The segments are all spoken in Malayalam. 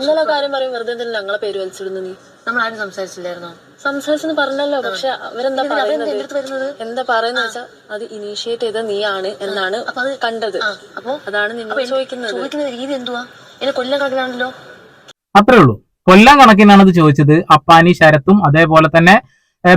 ഇന്നലെ കാര്യം പറയും വെറുതെ എന്തെങ്കിലും ഞങ്ങളെ പേര് വലിച്ചിടുന്നു നീ. നമ്മൾ ആരും സംസാരിച്ചില്ലായിരുന്നോ? സംസാരിച്ചെന്ന് പറഞ്ഞല്ലോ പക്ഷെ അവരെന്താ പറയുന്നത്? എന്താ പറയുന്നത് വെച്ചാൽ അത് ഇനീഷ്യേറ്റ് ചെയ്ത നീയാണ് എന്നാണ് കണ്ടത്. അപ്പൊ? അതാണ് നിങ്ങൾ ചോദിക്കുന്നത്. ചോദിക്കുന്ന രീതി എന്തുവാ? എന്നെ കൊല്ലം കണക്കിനാണല്ലോ. അത്രേ ഉള്ളൂ. കൊല്ലം കണക്കിനാണ് ഇത് ചോദിച്ചത്. അപ്പാനി ശരത്തും അതേപോലെ തന്നെ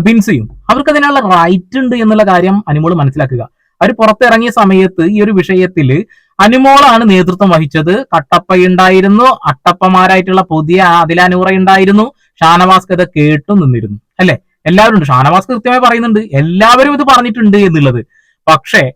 ബിൻസിയും. അവർക്ക് അതിനുള്ള റൈറ്റ് ഉണ്ട് എന്നുള്ള കാര്യം അനുമോൾ മനസ്സിലാക്കുക. അവർ പുറത്തിറങ്ങിയ സമയത്ത് ഈ ഒരു വിഷയത്തിൽ അനുമോളാണ് നേതൃത്വം വഹിച്ചത്. കട്ടപ്പ ഉണ്ടായിരുന്നു അട്ടപ്പമാരായിട്ടുള്ള പുതിയ ആദിലാനൂറ ഉണ്ടായിരുന്നു. ഷാനവാസ് കഥ കേട്ടു നിന്നിരുന്നു. അല്ലെ? എല്ലാവരും ഉണ്ട്. ഷാനവാസ് കൃത്യമായി പറയുന്നുണ്ട്. എല്ലാവരും ഇത് പറഞ്ഞിട്ടുണ്ട് എന്നുള്ളത്. പക്ഷേ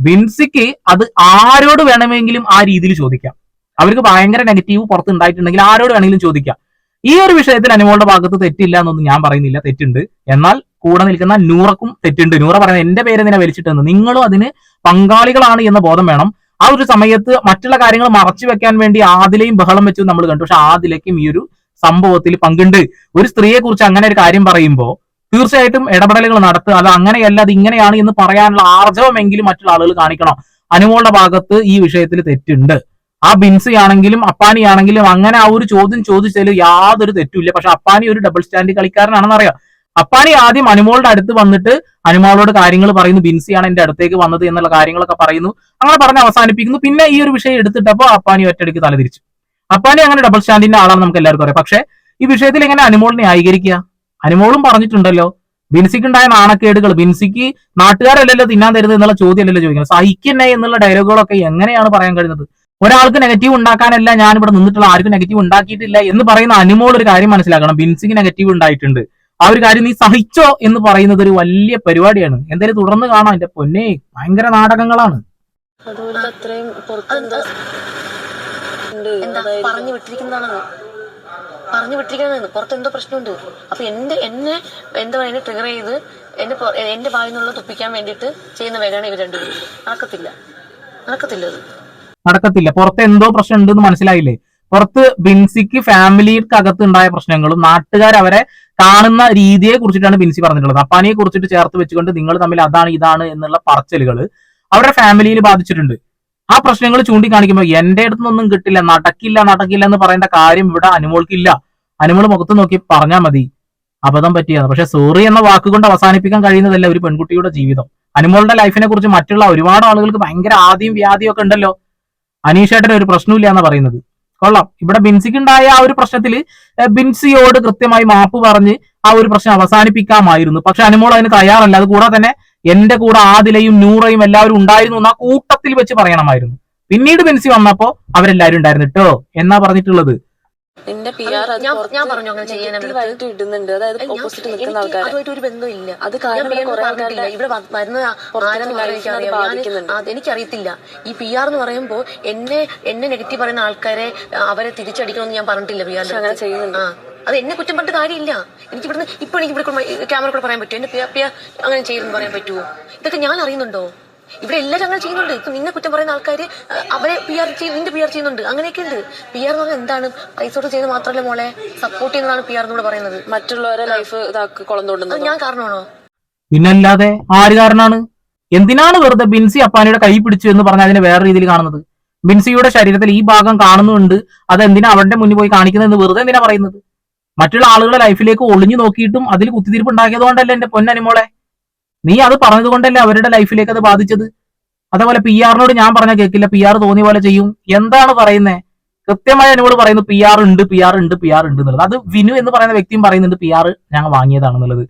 ബിൻസിക്ക് അത് ആരോട് വേണമെങ്കിലും ആ രീതിയിൽ ചോദിക്കാം. അവർക്ക് ഭയങ്കര നെഗറ്റീവ് പുറത്ത് ഉണ്ടായിട്ടുണ്ടെങ്കിൽ ആരോട് വേണമെങ്കിലും ചോദിക്കാം. ഈ ഒരു വിഷയത്തിൽ അനുമോളുടെ ഭാഗത്ത് തെറ്റില്ല എന്നൊന്നും ഞാൻ പറയുന്നില്ല. തെറ്റുണ്ട്. എന്നാൽ കൂടെ നിൽക്കുന്ന നൂറക്കും തെറ്റുണ്ട്. നൂറ പറയുന്നത് എന്റെ പേര് എന്തിനാ വലിച്ചിട്ടെന്ന്? നിങ്ങളും അതിന് പങ്കാളികളാണ് എന്ന ബോധം വേണം. ആ ഒരു സമയത്ത് മറ്റുള്ള കാര്യങ്ങൾ മറച്ചു വെക്കാൻ വേണ്ടി ആദിലയും ബഹളം വെച്ചു നമ്മൾ കണ്ടു. പക്ഷെ ആദിലയ്ക്കും ഈ ഒരു സംഭവത്തിൽ പങ്കുണ്ട്. ഒരു സ്ത്രീയെ കുറിച്ച് അങ്ങനെ ഒരു കാര്യം പറയുമ്പോൾ തീർച്ചയായിട്ടും ഇടപെടലുകൾ നടത്തുക. അത് അങ്ങനെയല്ല അത് ഇങ്ങനെയാണ് എന്ന് പറയാനുള്ള ആർജവമെങ്കിലും മറ്റുള്ള ആളുകൾ കാണിക്കണം. അനുമോളുടെ ഭാഗത്ത് ഈ വിഷയത്തിൽ തെറ്റുണ്ട്. ആ ബിൻസി ആണെങ്കിലും അപ്പാനി ആണെങ്കിലും അങ്ങനെ ആ ഒരു ചോദ്യം ചോദിച്ചാൽ യാതൊരു തെറ്റുമില്ല പക്ഷെ അപ്പാനി ഒരു ഡബിൾ സ്റ്റാൻഡ് കളിക്കാരനാണെന്ന് അറിയാം അപ്പാനി ആദ്യം അനുമോളുടെ അടുത്ത് വന്നിട്ട് അനുമോളോട് കാര്യങ്ങൾ പറയുന്നു. ബിൻസിയാണ് എന്റെ അടുത്തേക്ക് വന്നത് എന്നുള്ള കാര്യങ്ങളൊക്കെ പറയുന്നു. അങ്ങനെ പറഞ്ഞ് അവസാനിപ്പിക്കുന്നു. പിന്നെ ഈ ഒരു വിഷയം എടുത്തിട്ടപ്പോ അപ്പാനി ഒറ്റയടിക്ക് തലതിരിച്ചു അപ്പാനി അങ്ങനെ ഡബിൾ സ്റ്റാൻഡിന്റെ ആളാണ് നമുക്ക് എല്ലാവർക്കും അറിയാം. പക്ഷെ ഈ വിഷയത്തിൽ എങ്ങനെ അനുമോളിനെ ന്യായീകരിക്കുക? അനുമോളും പറഞ്ഞിട്ടുണ്ടല്ലോ. ബിൻസിക്ക് ഉണ്ടായ നാണക്കേടുകൾ. ബിൻസിക്ക് നാട്ടുകാരല്ലല്ലോ തിന്നാൻ തരുന്നത് എന്നുള്ള ചോദ്യമല്ലല്ലോ ചോദിക്കുന്നത്. സഹിക്കുന്നേ എന്നുള്ള ഡയലോഗുകളൊക്കെ എങ്ങനെയാണ് പറയാൻ കഴിയുന്നത്? ഒരാൾക്ക് നെഗറ്റീവ് ഉണ്ടാക്കാനല്ല ഞാൻ ഇവിടെ നിന്നിട്ടുള്ള ആർക്കും നെഗറ്റീവ് ഉണ്ടാക്കിയിട്ടില്ല എന്ന് പറയുന്ന അനുമോൾ ഒരു കാര്യം മനസ്സിലാക്കണം. ബിൻസിക്ക് നെഗറ്റീവ് ഉണ്ടായിട്ടുണ്ട്. ആ ഒരു കാര്യം നീ സഹിച്ചോ എന്ന് പറയുന്നത് ഒരു വലിയ പരിപാടിയാണ്. എന്തായാലും തുടർന്ന് കാണാം. എന്റെ പൊന്നെ ഭയങ്കര നാടകങ്ങളാണ്. അതുകൊണ്ട് അത്രയും പുറത്തെന്താ ഉണ്ട്. എന്താ? പറഞ്ഞു വിട്ടിരിക്കുന്നതാണത് പറഞ്ഞു എന്തോ പ്രശ്നമുണ്ട്. അപ്പൊ എന്റെ എന്നെ എന്താ പറയുക ട്രിഗർ ചെയ്ത് എന്റെ എന്റെ വായിൽ നിന്നുള്ള തുപ്പിക്കാൻ വേണ്ടിട്ട് ചെയ്യുന്ന വേലയാണ് ഇവർ രണ്ടുപേരും. നടക്കത്തില്ല. നടക്കത്തില്ല അത്. നടക്കത്തില്ല. പുറത്ത് എന്തോ പ്രശ്നം ഉണ്ടെന്ന് മനസ്സിലായില്ലേ? പുറത്ത് ബിൻസിക്ക് ഫാമിലിക്ക് അകത്ത് ഉണ്ടായ പ്രശ്നങ്ങളും നാട്ടുകാർ അവരെ കാണുന്ന രീതിയെ കുറിച്ചിട്ടാണ് ബിൻസി പറഞ്ഞിട്ടുള്ളത്. അപ്പാനിയെ കുറിച്ചിട്ട് ചേർത്ത് വെച്ചുകൊണ്ട് നിങ്ങൾ തമ്മിൽ അതാണ് ഇതാണ് എന്നുള്ള പറച്ചലുകൾ അവരുടെ ഫാമിലിയിൽ ബാധിച്ചിട്ടുണ്ട്. ആ പ്രശ്നങ്ങൾ ചൂണ്ടിക്കാണിക്കുമ്പോൾ എന്റെ അടുത്ത് നിന്നൊന്നും കിട്ടില്ല നടക്കില്ല നടക്കില്ല എന്ന് പറയേണ്ട കാര്യം ഇവിടെ അനുമോൾക്കില്ല. അനുമോൾ മുഖത്ത് നോക്കി പറഞ്ഞാൽ മതി. അബദ്ധം പറ്റിയത്. പക്ഷെ സോറി എന്ന വാക്കുകൊണ്ട് അവസാനിപ്പിക്കാൻ കഴിയുന്നതല്ല ഒരു പെൺകുട്ടിയുടെ ജീവിതം. അനുമോളുടെ ലൈഫിനെ കുറിച്ച് മറ്റുള്ള ഒരുപാട് ആളുകൾക്ക് ഭയങ്കര ആദ്യം വ്യാധിയും ഒക്കെ ഉണ്ടല്ലോ. അനീഷേട്ടൻ ഒരു പ്രശ്നമില്ല എന്ന് പറയുന്നത്. കൊള്ളാം. ഇവിടെ ബിൻസിക്ക് ഉണ്ടായ ആ ഒരു പ്രശ്നത്തിൽ ബിൻസിയോട് കൃത്യമായി മാപ്പ് പറഞ്ഞ് ആ ഒരു പ്രശ്നം അവസാനിപ്പിക്കാമായിരുന്നു. പക്ഷെ അനുമോൾ അതിന് തയ്യാറല്ല. അത് കൂടാതെ തന്നെ എന്റെ കൂടെ ആദിലയും നൂറയും എല്ലാവരും ഉണ്ടായിരുന്നു എന്ന് ആ കൂട്ടത്തിൽ വെച്ച് പറയണമായിരുന്നു. പിന്നീട് ബിൻസി വന്നപ്പോ അവരെല്ലാവരും ഉണ്ടായിരുന്നു കേട്ടോ എന്നാ പറഞ്ഞിട്ടുള്ളത്. നിന്റെ പി ആർ ഞാൻ- പറഞ്ഞു അങ്ങനെ ചെയ്യാനായിട്ട്. ഇടുന്നുണ്ട്. അതായത് ഓപ്പോസിറ്റ് നിൽക്കുന്ന ആൾക്കാർ അതുമായിട്ട് ഒരു ബന്ധമില്ല അത് പറഞ്ഞിട്ടില്ല. ഇവിടെ വരുന്ന. എനിക്കറിയത്തില്ല. ഈ പി ആർ എന്ന് പറയുമ്പോൾ എന്നെ എന്നെ നെഗറ്റീവ് പറയുന്ന ആൾക്കാരെ അവരെ തിരിച്ചടിക്കണമെന്ന് ഞാൻ പറഞ്ഞിട്ടില്ല പി ആർ അങ്ങനെ ചെയ്യുന്നുണ്ട്. അത് എന്നെ കുറ്റം പറഞ്ഞിട്ട് കാര്യമില്ല. എനിക്ക് ഇവിടുന്ന് ഇപ്പൊ എനിക്ക് ഇവിടെ ക്യാമറ കൂടെ പറയാൻ പറ്റുമോ? എന്റെ അങ്ങനെ ചെയ്യുമെന്ന് പറയാൻ പറ്റുമോ? ഇതൊക്കെ ഞാൻ അറിയുന്നുണ്ടോ? ഇവിടെ എല്ലാവരും അങ്ങനെ ചെയ്യുന്നുണ്ട്. ഇപ്പൊ നിന്നെ കുറ്റം പറയുന്ന ആൾക്കാർ അവരെ പി ആർ ചെയ്യും നിന്റെ പി ആർ ചെയ്യുന്നുണ്ട്. അങ്ങനെയൊക്കെ ഉണ്ട്. പി ആർ എന്ന് പറഞ്ഞാൽ എന്താണ്? പൈസ കൊടുത്ത് ചെയ്യുന്നത് മാത്രമല്ല മോളെ. സപ്പോർട്ട് ചെയ്യുന്നതാണ് പി ആർ എന്നൂടെ പറയുന്നത്. മറ്റുള്ളവരെ ലൈഫ് ഇതാക്കി കുളം ഞാൻ കാരണമാണോ? പിന്നല്ലാതെ ആര് കാരണമാണ്? എന്തിനാണ് വെറുതെ ബിൻസി അപ്പാനിയുടെ കൈ പിടിച്ചു എന്ന് പറഞ്ഞ അതിനെ വേറെ രീതിയിൽ കാണുന്നത്? ബിൻസിയുടെ ശരീരത്തിൽ ഈ ഭാഗം കാണുന്നുണ്ട്. അത് എന്തിനാ അവരുടെ മുന്നിൽ പോയി കാണിക്കുന്നതെന്ന് വെറുതെ എന്തിനാ പറയുന്നത്? മറ്റുള്ള ആളുകളുടെ ലൈഫിലേക്ക് ഒളിഞ്ഞു നോക്കിയിട്ടും അതിൽ കുത്തിത്തിരിപ്പ് ഉണ്ടാക്കിയത് കൊണ്ടല്ലേ എന്റെ പൊന്നനിമോളെ? നീ അത് പറഞ്ഞത് കൊണ്ടല്ലേ അവരുടെ ലൈഫിലേക്ക് അത് ബാധിച്ചത്? അതേപോലെ പി ആറിനോട് ഞാൻ പറഞ്ഞ കേൾക്കില്ല പി ആർ തോന്നിയ പോലെ ചെയ്യും. എന്താണ് പറയുന്നത് കൃത്യമായി എന്നോട് പറയുന്നു പി ആർ ഉണ്ട് പി ആർ ഉണ്ട് പി ആർ ഉണ്ട് എന്നുള്ളത്. അത് വിനു എന്ന് പറയുന്ന വ്യക്തിയും പറയുന്നുണ്ട് പി ആർ ഞങ്ങൾ വാങ്ങിയതാണെന്നുള്ളത്.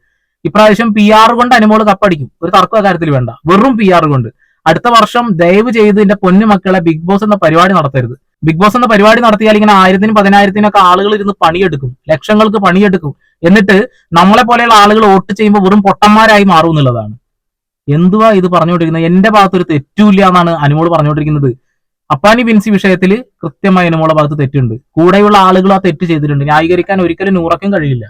ഇപ്രാവശ്യം പി ആർ കൊണ്ട് അനുമോൾ കപ്പടിക്കും. ഒരു തർക്ക കാര്യത്തിൽ വേണ്ട. വെറും പി ആർ കൊണ്ട്. അടുത്ത വർഷം ദയവ് ചെയ്ത് എന്റെ പൊന്നു മക്കളെ ബിഗ് ബോസ് എന്ന പരിപാടി നടത്തരുത്. ബിഗ് ബോസ് എന്ന പരിപാടി നടത്തിയാൽ ഇങ്ങനെ ആയിരത്തിനും പതിനായിരത്തിനൊക്കെ ആളുകൾ ഇരുന്ന് പണിയെടുക്കും. ലക്ഷങ്ങൾക്ക് പണിയെടുക്കും. എന്നിട്ട് നമ്മളെ പോലെയുള്ള ആളുകൾ വോട്ട് ചെയ്യുമ്പോൾ വെറും പൊട്ടന്മാരായി മാറും എന്നുള്ളതാണ്. എന്തുവാ ഇത് പറഞ്ഞുകൊണ്ടിരിക്കുന്നത്? എന്റെ ഭാഗത്ത് ഒരു തെറ്റുമില്ല എന്നാണ് അനുമോൾ പറഞ്ഞുകൊണ്ടിരിക്കുന്നത്. അപ്പാനി ബിൻസി വിഷയത്തിൽ കൃത്യമായി അനുമോളെ ഭാഗത്ത് തെറ്റുണ്ട്. കൂടെയുള്ള ആളുകൾ ആ തെറ്റ് ചെയ്തിട്ടുണ്ട്. ന്യായീകരിക്കാൻ ഒരിക്കലും നൂറക്കും കഴിയില്ല.